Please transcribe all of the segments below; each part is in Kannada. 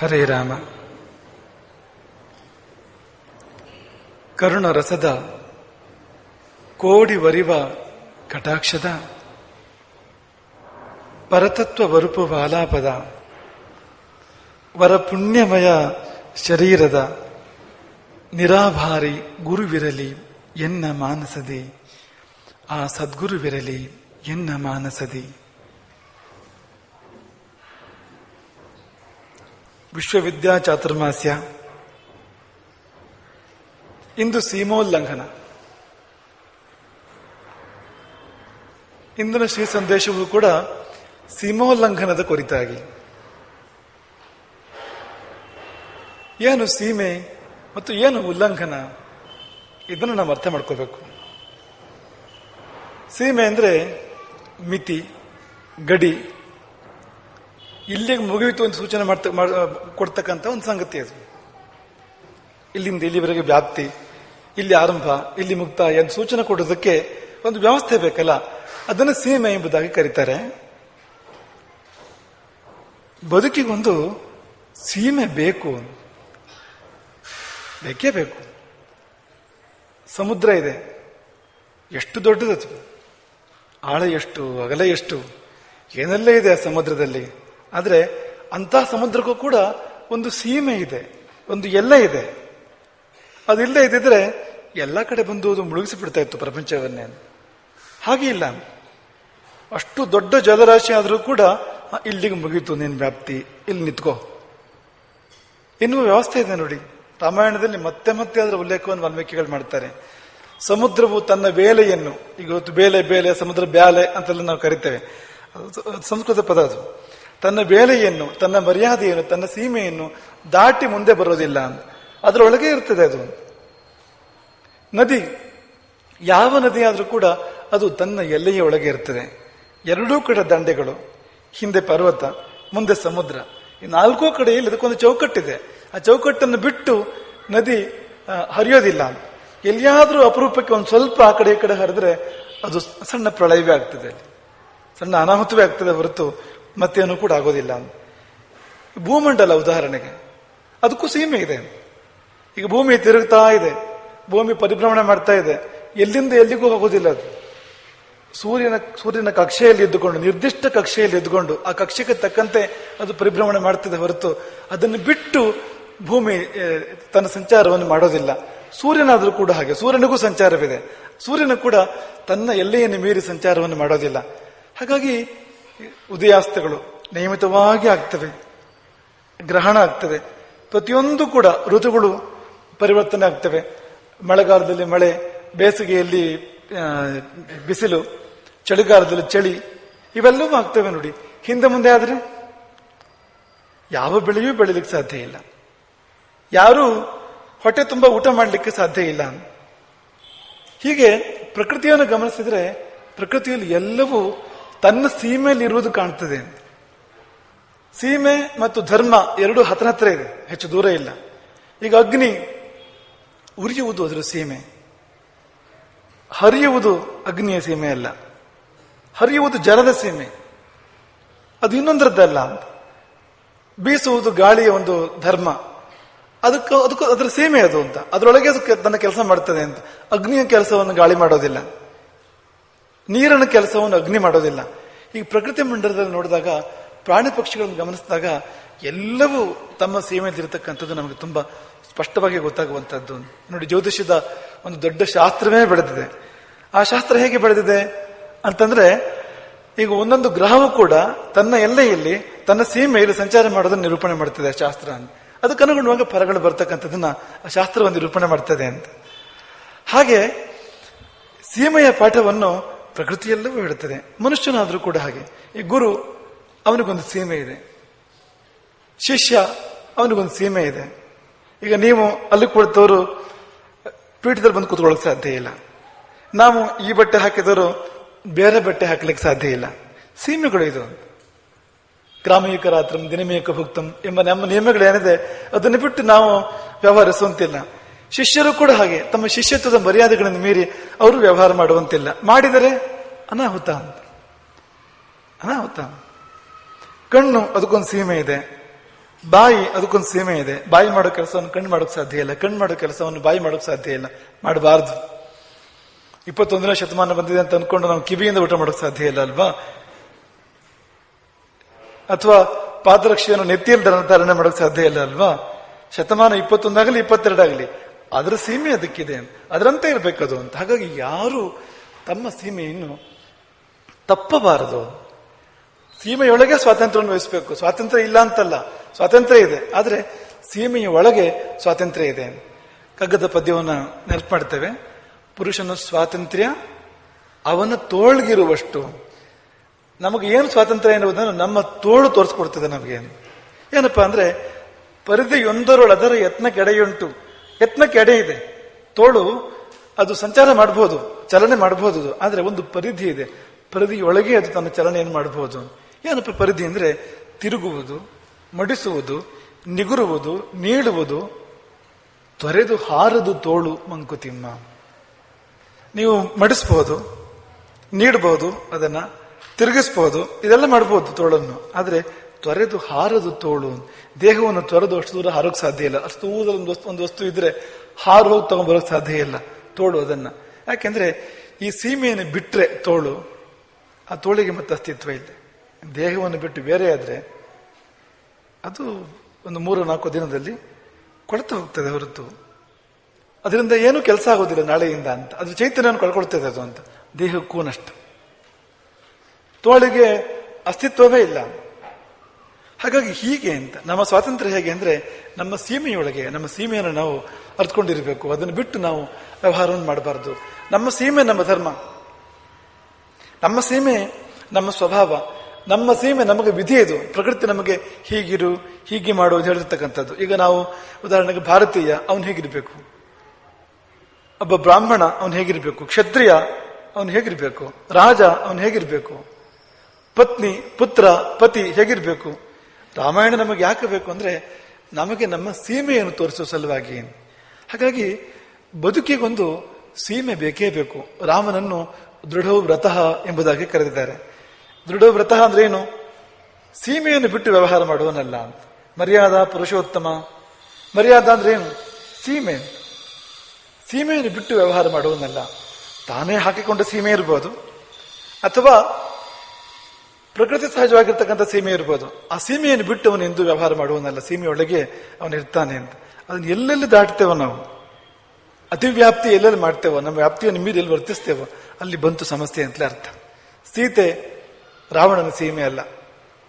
ಹರೇ ರಾಮ. ಕರುಣ ರಸದ ಕೋಡಿ ವರಿವ ಕಟಾಕ್ಷದ, ಪರತತ್ವ ವರುಪುವ ಆಲಾಪದ, ವರಪುಣ್ಯಮಯ ಶರೀರದ ನಿರಾಭಾರಿ ಗುರುವಿರಲಿ ಎನ್ನ ಮಾನಸದಿ, ಆ ಸದ್ಗುರುವಿರಲಿ ಎನ್ನ ಮಾನಸದಿ. ವಿಶ್ವವಿದ್ಯಾ ಚಾತುರ್ಮಾಸ್ಯ ಇಂದು ಸೀಮೋಲ್ಲಂಘನ. ಇಂದಿನ ಶ್ರೀ ಸಂದೇಶವು ಕೂಡ ಸೀಮೋಲ್ಲಂಘನದ ಕುರಿತಾಗಿ. ಏನು ಸೀಮೆ ಮತ್ತು ಏನು ಉಲ್ಲಂಘನ, ಇದನ್ನು ನಾವು ಅರ್ಥ ಮಾಡ್ಕೋಬೇಕು. ಸೀಮೆ ಅಂದರೆ ಮಿತಿ, ಗಡಿ ಇಲ್ಲಿಗೆ ಮುಗಿಯಿತು ಅಂತ ಸೂಚನೆ ಮಾಡ್ತ ಕೊಡ್ತಕ್ಕಂತ ಒಂದು ಸಂಗತಿ ಅದು. ಇಲ್ಲಿಂದ ಇಲ್ಲಿವರೆಗೆ ವ್ಯಾಪ್ತಿ, ಇಲ್ಲಿ ಆರಂಭ, ಇಲ್ಲಿ ಮುಕ್ತಾಯ ಅಂತ ಸೂಚನೆ ಕೊಡೋದಕ್ಕೆ ಒಂದು ವ್ಯವಸ್ಥೆ ಬೇಕಲ್ಲ? ಅದನ್ನು ಸೀಮೆ ಎಂಬುದಾಗಿ ಕರೀತಾರೆ. ಬದುಕಿಗೊಂದು ಸೀಮೆ ಬೇಕು. ಬೇಕೇ ಬೇಕು. ಸಮುದ್ರ ಇದೆ. ಎಷ್ಟು ದೊಡ್ಡದದು? ಆಳ ಎಷ್ಟು, ಅಗಲ ಎಷ್ಟು? ಏನೆಲ್ಲ ಇದೆ ಸಮುದ್ರದಲ್ಲಿ? ಆದ್ರೆ ಅಂತಹ ಸಮುದ್ರಕ್ಕೂ ಕೂಡ ಒಂದು ಸೀಮೆ ಇದೆ, ಒಂದು ಎಲ್ಲ ಇದೆ. ಅದಿಲ್ಲದೆ ಇದ್ದಿದ್ರೆ ಎಲ್ಲ ಕಡೆ ಬಂದು ಅದು ಮುಳುಗಿಸಿ ಬಿಡ್ತಾ ಇತ್ತು ಪ್ರಪಂಚವನ್ನೇ. ಹಾಗೆ ಇಲ್ಲ. ಅಷ್ಟು ದೊಡ್ಡ ಜಲರಾಶಿ ಆದರೂ ಕೂಡ ಇಲ್ಲಿಗೆ ಮುಗೀತು ನಿನ್ ವ್ಯಾಪ್ತಿ. ಇಲ್ಲಿ ನಿಂತ್ಕೋ. ಇನ್ನೂ ವ್ಯವಸ್ಥೆ ಇದೆ ನೋಡಿ. ರಾಮಾಯಣದಲ್ಲಿ ಮತ್ತೆ ಮತ್ತೆ ಅದರ ಉಲ್ಲೇಖವನ್ನು ವಾಲ್ಮೀಕಿಗಳು ಮಾಡ್ತಾರೆ. ಸಮುದ್ರವು ತನ್ನ ಬೇಲೆಯನ್ನು, ಈಗ ಬೇಲೆ ಬೇಲೆ, ಸಮುದ್ರ ಬ್ಯಾಲೆ ಅಂತೆಲ್ಲ ನಾವು ಕರಿತೇವೆ. ಸಂಸ್ಕೃತ ಪದ ಅದು. ತನ್ನ ಬೇಲೆಯನ್ನು, ತನ್ನ ಮರ್ಯಾದೆಯನ್ನು, ತನ್ನ ಸೀಮೆಯನ್ನು ದಾಟಿ ಮುಂದೆ ಬರೋದಿಲ್ಲ ಅದರೊಳಗೆ ಇರ್ತದೆ ಅದು. ನದಿ, ಯಾವ ನದಿಯಾದರೂ ಕೂಡ ಅದು ತನ್ನ ಎಲ್ಲೆಯ ಒಳಗೆ ಇರ್ತದೆ. ಎರಡೂ ಕಡೆ ದಂಡೆಗಳು, ಹಿಂದೆ ಪರ್ವತ, ಮುಂದೆ ಸಮುದ್ರ. ಈ ನಾಲ್ಕೂ ಕಡೆಯಲ್ಲಿ ಅದಕ್ಕೊಂದು ಚೌಕಟ್ಟಿದೆ. ಆ ಚೌಕಟ್ಟನ್ನು ಬಿಟ್ಟು ನದಿ ಹರಿಯೋದಿಲ್ಲ. ಎಲ್ಲಿಯಾದರೂ ಅಪರೂಪಕ್ಕೆ ಒಂದು ಸ್ವಲ್ಪ ಆ ಕಡೆ ಈ ಕಡೆ ಹರಿದ್ರೆ ಅದು ಸಣ್ಣ ಪ್ರಳಯವೇ ಆಗ್ತದೆ. ಸಣ್ಣ ಅನಾಹುತವೇ ಆಗ್ತದೆ ಹೊರತು ಮತ್ತೇನು ಕೂಡ ಆಗೋದಿಲ್ಲ. ಭೂಮಂಡಲ ಉದಾಹರಣೆಗೆ. ಅದಕ್ಕೂ ಸೀಮೆ ಇದೆ. ಈಗ ಭೂಮಿ ತಿರುಗ್ತಾ ಇದೆ. ಭೂಮಿ ಪರಿಭ್ರಮಣೆ ಮಾಡ್ತಾ ಇದೆ. ಎಲ್ಲಿಂದ ಎಲ್ಲಿಗೂ ಹೋಗೋದಿಲ್ಲ ಅದು. ಸೂರ್ಯನ ಸೂರ್ಯನ ಕಕ್ಷೆಯಲ್ಲಿ ಇದ್ದುಕೊಂಡು ನಿರ್ದಿಷ್ಟ ಕಕ್ಷೆಯಲ್ಲಿ ಇದ್ದುಕೊಂಡು ಆ ಕಕ್ಷೆಗೆ ತಕ್ಕಂತೆ ಅದು ಪರಿಭ್ರಮಣೆ ಮಾಡ್ತಿದೆ ಹೊರತು ಅದನ್ನು ಬಿಟ್ಟು ಭೂಮಿ ತನ್ನ ಸಂಚಾರವನ್ನು ಮಾಡೋದಿಲ್ಲ. ಸೂರ್ಯನಾದರೂ ಕೂಡ ಹಾಗೆ. ಸೂರ್ಯನಿಗೂ ಸಂಚಾರವಿದೆ. ಸೂರ್ಯನ ಕೂಡ ತನ್ನ ಎಲ್ಲೆಯನ್ನು ಮೀರಿ ಸಂಚಾರವನ್ನು ಮಾಡೋದಿಲ್ಲ. ಹಾಗಾಗಿ ಉದಯಾಸ್ತಗಳು ನಿಯಮಿತವಾಗಿ ಆಗ್ತವೆ, ಗ್ರಹಣ ಆಗ್ತದೆ ಪ್ರತಿಯೊಂದು ಕೂಡ ಋತುಗಳು ಪರಿವರ್ತನೆ ಆಗ್ತವೆ. ಮಳೆಗಾಲದಲ್ಲಿ ಮಳೆ, ಬೇಸಿಗೆಯಲ್ಲಿ ಬಿಸಿಲು, ಚಳಿಗಾಲದಲ್ಲಿ ಚಳಿ, ಇವೆಲ್ಲವೂ ಆಗ್ತವೆ ನೋಡಿ. ಹಿಂದೆ ಮುಂದೆ ಆದರೆ ಯಾವ ಬೆಳೆಯೂ ಬೆಳಿಲಿಕ್ಕೆ ಸಾಧ್ಯ ಇಲ್ಲ. ಯಾರು ಹೊಟ್ಟೆ ತುಂಬಾ ಊಟ ಮಾಡಲಿಕ್ಕೆ ಸಾಧ್ಯ ಇಲ್ಲ. ಹೀಗೆ ಪ್ರಕೃತಿಯನ್ನು ಗಮನಿಸಿದ್ರೆ ಪ್ರಕೃತಿಯಲ್ಲಿ ಎಲ್ಲವೂ ತನ್ನ ಸೀಮೆಯಲ್ಲಿ ಇರುವುದು ಕಾಣ್ತದೆ. ಸೀಮೆ ಮತ್ತು ಧರ್ಮ ಎರಡು ಹತ್ರ ಹತ್ರ ಇದೆ, ಹೆಚ್ಚು ದೂರ ಇಲ್ಲ. ಈಗ ಅಗ್ನಿ ಉರಿಯುವುದು ಅದರ ಸೀಮೆ. ಹರಿಯುವುದು ಅಗ್ನಿಯ ಸೀಮೆ ಅಲ್ಲ. ಹರಿಯುವುದು ಜಲದ ಸೀಮೆ. ಅದು ಇನ್ನೊಂದರದ್ದಲ್ಲ. ಅಂತ ಬೀಸುವುದು ಗಾಳಿಯ ಒಂದು ಧರ್ಮ. ಅದಕ್ಕೆ, ಅದಕ್ಕೂ ಅದರ ಸೀಮೆ ಅದು ಅಂತ. ಅದರೊಳಗೆ ಅದು ತನ್ನ ಕೆಲಸ ಮಾಡ್ತದೆ ಅಂತ. ಅಗ್ನಿಯ ಕೆಲಸವನ್ನು ಗಾಳಿ ಮಾಡೋದಿಲ್ಲ. ನೀರಿನ ಕೆಲಸವನ್ನು ಅಗ್ನಿ ಮಾಡೋದಿಲ್ಲ. ಈ ಪ್ರಕೃತಿ ಮಂಡಲದಲ್ಲಿ ನೋಡಿದಾಗ, ಪ್ರಾಣಿ ಪಕ್ಷಿಗಳನ್ನು ಗಮನಿಸಿದಾಗ ಎಲ್ಲವೂ ತಮ್ಮ ಸೀಮೆಯಲ್ಲಿರತಕ್ಕಂಥದ್ದು ನಮಗೆ ತುಂಬ ಸ್ಪಷ್ಟವಾಗಿ ಗೊತ್ತಾಗುವಂಥದ್ದು. ನೋಡಿ, ಜ್ಯೋತಿಷ್ಯದ ಒಂದು ದೊಡ್ಡ ಶಾಸ್ತ್ರವೇ ಬೆಳೆದಿದೆ. ಆ ಶಾಸ್ತ್ರ ಹೇಗೆ ಬೆಳೆದಿದೆ ಅಂತಂದ್ರೆ, ಈಗ ಒಂದೊಂದು ಗ್ರಹವು ಕೂಡ ತನ್ನ ಎಲ್ಲೆಯಲ್ಲಿ, ತನ್ನ ಸೀಮೆಯಲ್ಲಿ ಸಂಚಾರ ಮಾಡೋದನ್ನು ನಿರೂಪಣೆ ಮಾಡ್ತಿದೆ ಆ ಶಾಸ್ತ್ರ. ಅಂತ ಅದಕ್ಕೆ ಅನುಗುಣವಾಗಿ ಫಲಗಳು ಬರ್ತಕ್ಕಂಥದ್ದನ್ನ ಆ ಶಾಸ್ತ್ರವನ್ನು ನಿರೂಪಣೆ ಮಾಡ್ತದೆ ಅಂತ. ಹಾಗೆ, ಸೀಮೆಯ ಪಾಠವನ್ನು ಪ್ರಕೃತಿಯೆಲ್ಲವೂ ಹೇಳುತ್ತದೆ. ಮನುಷ್ಯನಾದರೂ ಕೂಡ ಹಾಗೆ. ಈ ಗುರು ಅವನಿಗೊಂದು ಸೀಮೆ ಇದೆ. ಶಿಷ್ಯ ಅವನಿಗೊಂದು ಸೀಮೆ ಇದೆ. ಈಗ ನೀವು ಅಲ್ಲಿ ಕುಳಿತವರು ಪೀಠದಲ್ಲಿ ಬಂದು ಕೂತ್ಕೊಳ್ಳೋಕೆ ಸಾಧ್ಯ ಇಲ್ಲ. ನಾವು ಈ ಬಟ್ಟೆ ಹಾಕಿದವರು ಬೇರೆ ಬಟ್ಟೆ ಹಾಕಲಿಕ್ಕೆ ಸಾಧ್ಯ ಇಲ್ಲ. ಸೀಮೆಗಳು ಇದು. ಗ್ರಾಮೀಕ ರಾತ್ರಂ ದಿನಮಯಕ ಭುಕ್ತಂ ಎಂಬ ನಮ್ಮ ನಿಯಮಗಳೇನಿದೆ ಅದನ್ನು ಬಿಟ್ಟು ನಾವು ವ್ಯವಹರಿಸುವಂತಿಲ್ಲ. ಶಿಷ್ಯರು ಕೂಡ ಹಾಗೆ. ತಮ್ಮ ಶಿಷ್ಯತ್ವದ ಮರ್ಯಾದೆಗಳನ್ನು ಮೀರಿ ಅವರು ವ್ಯವಹಾರ ಮಾಡುವಂತಿಲ್ಲ. ಮಾಡಿದರೆ ಅನಾಹುತ ಅಂತ. ಅನಾಹುತ. ಕಣ್ಣು ಅದಕ್ಕೊಂದು ಸೀಮೆ ಇದೆ. ಬಾಯಿ ಅದಕ್ಕೊಂದು ಸೀಮೆ ಇದೆ. ಬಾಯಿ ಮಾಡೋ ಕೆಲಸವನ್ನು ಕಣ್ಣು ಮಾಡೋಕೆ ಸಾಧ್ಯ ಇಲ್ಲ. ಕಣ್ಣು ಮಾಡೋ ಕೆಲಸವನ್ನು ಬಾಯಿ ಮಾಡೋಕೆ ಸಾಧ್ಯ ಇಲ್ಲ. ಮಾಡಬಾರ್ದು. ಇಪ್ಪತ್ತೊಂದನೇ ಶತಮಾನ ಬಂದಿದೆ ಅಂತ ಅಂದ್ಕೊಂಡು ನಾವು ಕಿವಿಯಿಂದ ಊಟ ಮಾಡೋಕೆ ಸಾಧ್ಯ ಇಲ್ಲ ಅಲ್ವಾ? ಅಥವಾ ಪಾದರಕ್ಷೆಯನ್ನು ನೆತ್ತಿಯಲ್ಲಿ ಧರ- ಧಾರಣೆ ಮಾಡೋಕೆ ಸಾಧ್ಯ ಇಲ್ಲ ಅಲ್ವಾ? ಶತಮಾನ ಇಪ್ಪತ್ತೊಂದಾಗಲಿ, ಇಪ್ಪತ್ತೆರಡಾಗಲಿ. ಅದರ ಸೀಮೆ ಅದಕ್ಕಿದೆ ಅದರಂತೆ ಇರಬೇಕದು ಅಂತ. ಹಾಗಾಗಿ ಯಾರು ತಮ್ಮ ಸೀಮೆಯನ್ನು ತಪ್ಪಬಾರದು. ಸೀಮೆಯೊಳಗೆ ಸ್ವಾತಂತ್ರ್ಯವನ್ನು ವಹಿಸಬೇಕು. ಸ್ವಾತಂತ್ರ್ಯ ಇಲ್ಲ ಅಂತಲ್ಲ. ಸ್ವಾತಂತ್ರ್ಯ ಇದೆ. ಆದರೆ ಸೀಮೆಯ ಒಳಗೆ ಸ್ವಾತಂತ್ರ್ಯ ಇದೆ. ಕಗ್ಗದ ಪದ್ಯವನ್ನು ನೆನಪು ಮಾಡ್ತೇವೆ. ಪುರುಷನ ಸ್ವಾತಂತ್ರ್ಯ, ಅವನ ತೋಳ್ಗಿರುವಷ್ಟು. ನಮಗೆ ಏನು ಸ್ವಾತಂತ್ರ್ಯ ಎನ್ನುವುದನ್ನು ನಮ್ಮ ತೋಳು ತೋರಿಸ್ಕೊಡ್ತದೆ ನಮಗೆ. ಏನಪ್ಪಾ ಅಂದ್ರೆ ಪರಿಧಿಯೊಂದರೊಳದರ ಅದರ ಕೆಡೆಯುಂಟು. ಯತ್ನಕ್ಕೆ ಎಡೆ ಇದೆ. ತೋಳು, ಅದು ಸಂಚಾರ ಮಾಡಬಹುದು ಚಲನೆ ಮಾಡಬಹುದು. ಆದ್ರೆ ಒಂದು ಪರಿಧಿ ಇದೆ. ಪರಿಧಿಯೊಳಗೆ ಅದು ತನ್ನ ಚಲನೆಯನ್ನು ಮಾಡಬಹುದು ಏನಪ್ಪ ಪರಿಧಿ ಅಂದರೆ ತಿರುಗುವುದು, ಮಡಿಸುವುದು, ನಿಗುರುವುದು ನೀಡುವುದು ತೊರೆದು ಹಾರದು ತೋಳು ಮಂಕುತಿಮ್ಮ. ನೀವು ಮಡಿಸಬಹುದು ನೀಡಬಹುದು ಅದನ್ನ ತಿರುಗಿಸಬಹುದು ಇದೆಲ್ಲ ಮಾಡಬಹುದು ತೋಳನ್ನು. ಆದ್ರೆ ತೊರೆದು ಹಾರದು ತೋಳು. ದೇಹವನ್ನು ತೊರೆದು ಅಷ್ಟು ದೂರ ಹಾರೋಕ್ ಸಾಧ್ಯ ಇಲ್ಲ. ಅಷ್ಟು ದೂರದ ಒಂದು ವಸ್ತು ಒಂದು ವಸ್ತು ಇದ್ರೆ ಹಾರು ಹೋಗಿ ತಗೊಂಡ್ಬರೋಕ್ ಸಾಧ್ಯ ಇಲ್ಲ. ತೋಳು ಅದನ್ನ. ಯಾಕೆಂದ್ರೆ ಈ ಸೀಮೆಯನ್ನು ಬಿಟ್ರೆ ತೋಳು, ಆ ತೋಳಿಗೆ ಮತ್ತೆ ಅಸ್ತಿತ್ವ ಇಲ್ಲ. ದೇಹವನ್ನು ಬಿಟ್ಟು ಬೇರೆ ಆದ್ರೆ ಅದು ಒಂದು ಮೂರು ನಾಲ್ಕು ದಿನದಲ್ಲಿ ಕೊಡ್ತಾ ಹೋಗ್ತದೆ ಹೊರತು. ಅದರಿಂದ ಏನು ಕೆಲಸ ಆಗೋದಿಲ್ಲ ನಾಳೆಯಿಂದ ಅಂತ. ಅದ್ರ ಚೈತನ್ಯವನ್ನು ಕಳ್ಕೊಳ್ತದೆ ಅದು ಅಂತ. ದೇಹಕ್ಕೂ ನಷ್ಟ. ತೋಳಿಗೆ ಅಸ್ತಿತ್ವವೇ ಇಲ್ಲ. ಹಾಗಾಗಿ ಹೀಗೆ ಅಂತ, ನಮ್ಮ ಸ್ವಾತಂತ್ರ್ಯ ಹೇಗೆ ಅಂದರೆ ನಮ್ಮ ಸೀಮೆಯೊಳಗೆ, ನಮ್ಮ ಸೀಮೆಯನ್ನು ನಾವು ಅರ್ಥಕೊಂಡಿರಬೇಕು ಅದನ್ನು ಬಿಟ್ಟು ನಾವು ವ್ಯವಹಾರವನ್ನು ಮಾಡಬಾರದು. ನಮ್ಮ ಸೀಮೆ ನಮ್ಮ ಧರ್ಮ. ನಮ್ಮ ಸೀಮೆ ನಮ್ಮ ಸ್ವಭಾವ. ನಮ್ಮ ಸೀಮೆ ನಮಗೆ ವಿಧಿ ಇದು. ಪ್ರಕೃತಿ ನಮಗೆ ಹೀಗಿರು, ಹೀಗೆ ಮಾಡು ಅಂತ ಹೇಳಿರ್ತಕ್ಕಂಥದ್ದು. ಈಗ ನಾವು ಉದಾಹರಣೆಗೆ ಭಾರತೀಯ, ಅವನು ಹೇಗಿರಬೇಕು? ಒಬ್ಬ ಬ್ರಾಹ್ಮಣ, ಅವನು ಹೇಗಿರಬೇಕು? ಕ್ಷತ್ರಿಯ, ಅವನು ಹೇಗಿರಬೇಕು? ರಾಜ, ಅವನು ಹೇಗಿರಬೇಕು? ಪತ್ನಿ, ಪುತ್ರ, ಪತಿ ಹೇಗಿರ್ಬೇಕು? ರಾಮಾಯಣ ನಮಗೆ ಯಾಕೆ ಬೇಕು ಅಂದ್ರೆ ನಮಗೆ ನಮ್ಮ ಸೀಮೆಯನ್ನು ತೋರಿಸುವ ಸಲುವಾಗಿ. ಹಾಗಾಗಿ ಬದುಕಿಗೊಂದು ಸೀಮೆ ಬೇಕೇ ಬೇಕು. ರಾಮನನ್ನು ದೃಢವು ವ್ರತಃ ಎಂಬುದಾಗಿ ಕರೆದಿದ್ದಾರೆ. ದೃಢ ವ್ರತಃ ಅಂದ್ರೆ ಏನು? ಸೀಮೆಯನ್ನು ಬಿಟ್ಟು ವ್ಯವಹಾರ ಮಾಡುವನಲ್ಲ ಅಂತ. ಮರ್ಯಾದ, ಪುರುಷೋತ್ತಮ. ಮರ್ಯಾದ ಅಂದ್ರೆ ಏನು? ಸೀಮೆ. ಸೀಮೆಯನ್ನು ಬಿಟ್ಟು ವ್ಯವಹಾರ ಮಾಡುವನಲ್ಲ. ತಾನೇ ಹಾಕಿಕೊಂಡ ಸೀಮೆ ಇರ್ಬೋದು. ಅಥವಾ ಪ್ರಕೃತಿ ಸಹಜವಾಗಿರ್ತಕ್ಕಂಥ ಸೀಮೆ ಇರ್ಬೋದು. ಆ ಸೀಮೆಯನ್ನು ಬಿಟ್ಟು ಅವನು ಎಂದು ವ್ಯವಹಾರ ಮಾಡುವನಲ್ಲ. ಸೀಮೆಯೊಳಗೆ ಅವನು ಇರ್ತಾನೆ ಅಂತ. ಅದನ್ನ ಎಲ್ಲೆಲ್ಲಿ ದಾಟ್ತೇವೋ ನಾವು? ಅತಿವ್ಯಾಪ್ತಿ ಎಲ್ಲೆಲ್ಲಿ ಮಾಡ್ತೇವೋ? ನಮ್ಮ ವ್ಯಾಪ್ತಿಯನ್ನು ಮೀರಿ ಎಲ್ಲಿ ವರ್ತಿಸ್ತೇವೋ? ಅಲ್ಲಿ ಬಂತು ಸಮಸ್ಯೆ ಅಂತಲೇ ಅರ್ಥ. ಸೀತೆ ರಾವಣನ ಸೀಮೆ ಅಲ್ಲ.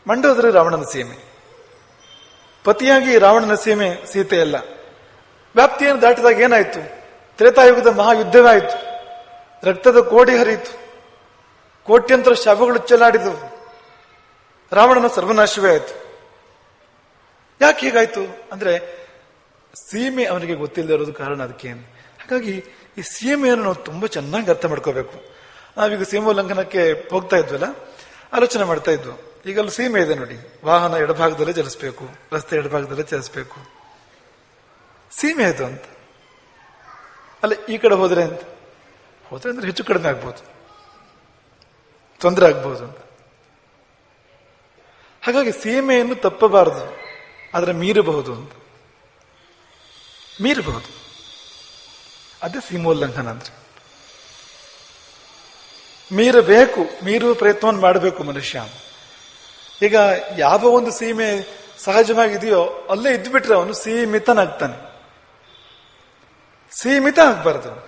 ಮಂಡೋದ್ರೆ ರಾವಣನ ಸೀಮೆ. ಪತಿಯಾಗಿ ರಾವಣನ ಸೀಮೆ ಸೀತೆ ಅಲ್ಲ. ವ್ಯಾಪ್ತಿಯನ್ನು ದಾಟಿದಾಗ ಏನಾಯ್ತು? ತ್ರೇತಾಯುಗದ ಮಹಾಯುದ್ಧವೇ ಆಯಿತು ರಕ್ತದ ಕೋಡಿ ಹರಿಯಿತು. ಕೋಟ್ಯಂತರ ಶವಗಳು ಚೆಲ್ಲಾಡಿದವು. ರಾವಣನ ಸರ್ವನಾಶವೇ ಆಯ್ತು. ಯಾಕೆ ಹೀಗಾಯ್ತು? ಅಂದ್ರೆ ಸೀಮೆ ಅವನಿಗೆ ಗೊತ್ತಿಲ್ಲದೆ ಇರೋದು ಕಾರಣ ಅದಕ್ಕೆ ಹಾಗಾಗಿ ಈ ಸೀಮೆಯನ್ನು ನಾವು ತುಂಬಾ ಚೆನ್ನಾಗಿ ಅರ್ಥ ಮಾಡ್ಕೋಬೇಕು. ನಾವೀಗ ಸೀಮೋಲ್ಲಂಘನಕ್ಕೆ ಹೋಗ್ತಾ ಇದ್ವಲ್ಲ, ಆಲೋಚನೆ ಮಾಡ್ತಾ ಇದ್ವು. ಈಗ ಅಲ್ಲಿ ಸೀಮೆ ಇದೆ ನೋಡಿ. ವಾಹನ ಎಡಭಾಗದಲ್ಲೇ ಚಲಿಸಬೇಕು, ರಸ್ತೆ ಎಡಭಾಗದಲ್ಲೇ ಚಲಿಸಬೇಕು. ಸೀಮೆ ಅದು ಅಂತ. ಅಲ್ಲ, ಈ ಕಡೆ ಹೋದ್ರೆ ಅಂತ? ಹೋದ್ರೆ ಅಂದ್ರೆ ಹೆಚ್ಚು ಕಡಿಮೆ ಆಗ್ಬೋದು. ತೊಂದರೆ ಆಗ್ಬೋದು ಅಂತ. ಹಾಗಾಗಿ ಸೀಮೆಯನ್ನು ತಪ್ಪಬಾರದು. ಆದರೆ ಮೀರಬಹುದು ಅಂತ. ಮೀರಬಹುದು. ಅದೇ ಸೀಮೋಲ್ಲಂಘನ ಅಂದ್ರೆ. ಮೀರಬೇಕು, ಮೀರುವ ಪ್ರಯತ್ನವನ್ನು ಮಾಡಬೇಕು ಮನುಷ್ಯ. ಈಗ ಯಾವ ಒಂದು ಸೀಮೆ ಸಹಜವಾಗಿದೆಯೋ ಅಲ್ಲೇ ಇದ್ಬಿಟ್ರೆ ಅವನು ಸೀಮಿತನಾಗ್ತಾನೆ. ಸೀಮಿತ ಆಗ್ಬಾರ್ದು ಅಂತ.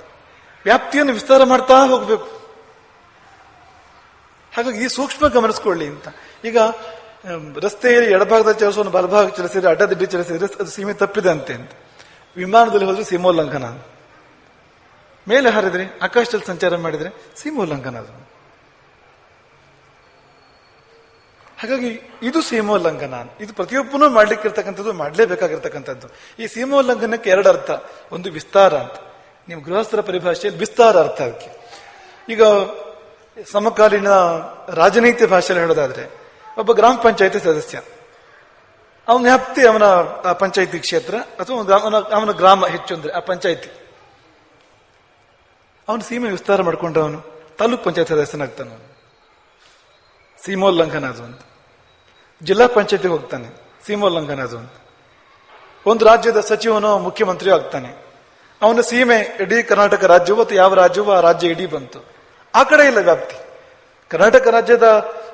ವ್ಯಾಪ್ತಿಯನ್ನು ವಿಸ್ತಾರ ಮಾಡ್ತಾ ಹೋಗ್ಬೇಕು. ಹಾಗಾಗಿ ಈ ಸೂಕ್ಷ್ಮ ಗಮನಿಸ್ಕೊಳ್ಳಿ ಅಂತ. ಈಗ ರಸ್ತೆಯಲ್ಲಿ ಎಡಭಾಗದ ಚಲಿಸುವ ಬಲಭಾಗ ಚಲಿಸಿದ್ರೆ ಅಡ್ಡದಿಡ್ಡಿ ಚಲಿಸಿದ್ರೆ ಅದು ಸೀಮೆ ತಪ್ಪಿದೆ ಅಂತೆ ಅಂತ ವಿಮಾನದಲ್ಲಿ ಹೋದ್ರೆ ಸೀಮೋಲ್ಲಂಘನ. ಮೇಲೆ ಹಾರಿದ್ರೆ ಆಕಾಶದಲ್ಲಿ ಸಂಚಾರ ಮಾಡಿದ್ರೆ ಸೀಮೋಲ್ಲಂಘನ ಅದು. ಹಾಗಾಗಿ ಇದು ಸೀಮೋಲ್ಲಂಘನ. ಇದು ಪ್ರತಿಯೊಬ್ಬನೂ ಮಾಡ್ಲಿಕ್ಕಿರ್ತಕ್ಕಂಥದ್ದು, ಮಾಡಲೇಬೇಕಾಗಿರ್ತಕ್ಕಂಥದ್ದು. ಈ ಸೀಮೋಲ್ಲಂಘನಕ್ಕೆ ಎರಡು ಅರ್ಥ. ಒಂದು ವಿಸ್ತಾರ ಅಂತ. ನಿಮ್ಮ ಗೃಹಸ್ಥರ ಪರಿಭಾಷೆಯಲ್ಲಿ ವಿಸ್ತಾರ ಅರ್ಥ ಅದಕ್ಕೆ. ಈಗ ಸಮಕಾಲೀನ ರಾಜನೀತಿ ಭಾಷೆಯಲ್ಲಿ ಹೇಳೋದಾದ್ರೆ ಒಬ್ಬ ಗ್ರಾಮ ಪಂಚಾಯತಿ ಸದಸ್ಯ. ಅವನ ವ್ಯಾಪ್ತಿ ಅವನ ಪಂಚಾಯತಿ ಕ್ಷೇತ್ರ ಅಥವಾ ಅವನ ಅವನ ಗ್ರಾಮ ಹೆಚ್ಚು ಅಂದ್ರೆ ಆ ಪಂಚಾಯತಿ. ಅವನು ಸೀಮೆ ವಿಸ್ತಾರ ಮಾಡ್ಕೊಂಡವನು, ತಾಲೂಕ್ ಪಂಚಾಯತ್ ಸದಸ್ಯನಾಗ್ತಾನೆ ಅವನು. ಸೀಮೋಲ್ಲಂಘನ ಅದು ಅಂತ. ಜಿಲ್ಲಾ ಪಂಚಾಯತಿಗೆ ಹೋಗ್ತಾನೆ, ಸೀಮೋಲ್ಲಂಘನ ಅದು ಅಂತ. ಒಂದು ರಾಜ್ಯದ ಸಚಿವನು, ಮುಖ್ಯಮಂತ್ರಿಯೂ ಆಗ್ತಾನೆ. ಅವನ ಸೀಮೆ ಇಡೀ ಕರ್ನಾಟಕ ರಾಜ್ಯವು ಅಥವಾ ಯಾವ ರಾಜ್ಯವೋ ಆ ರಾಜ್ಯ ಇಡೀ ಬಂತು. ಆ ಕಡೆ ಇಲ್ಲ ವ್ಯಾಪ್ತಿ. ಕರ್ನಾಟಕ ರಾಜ್ಯದ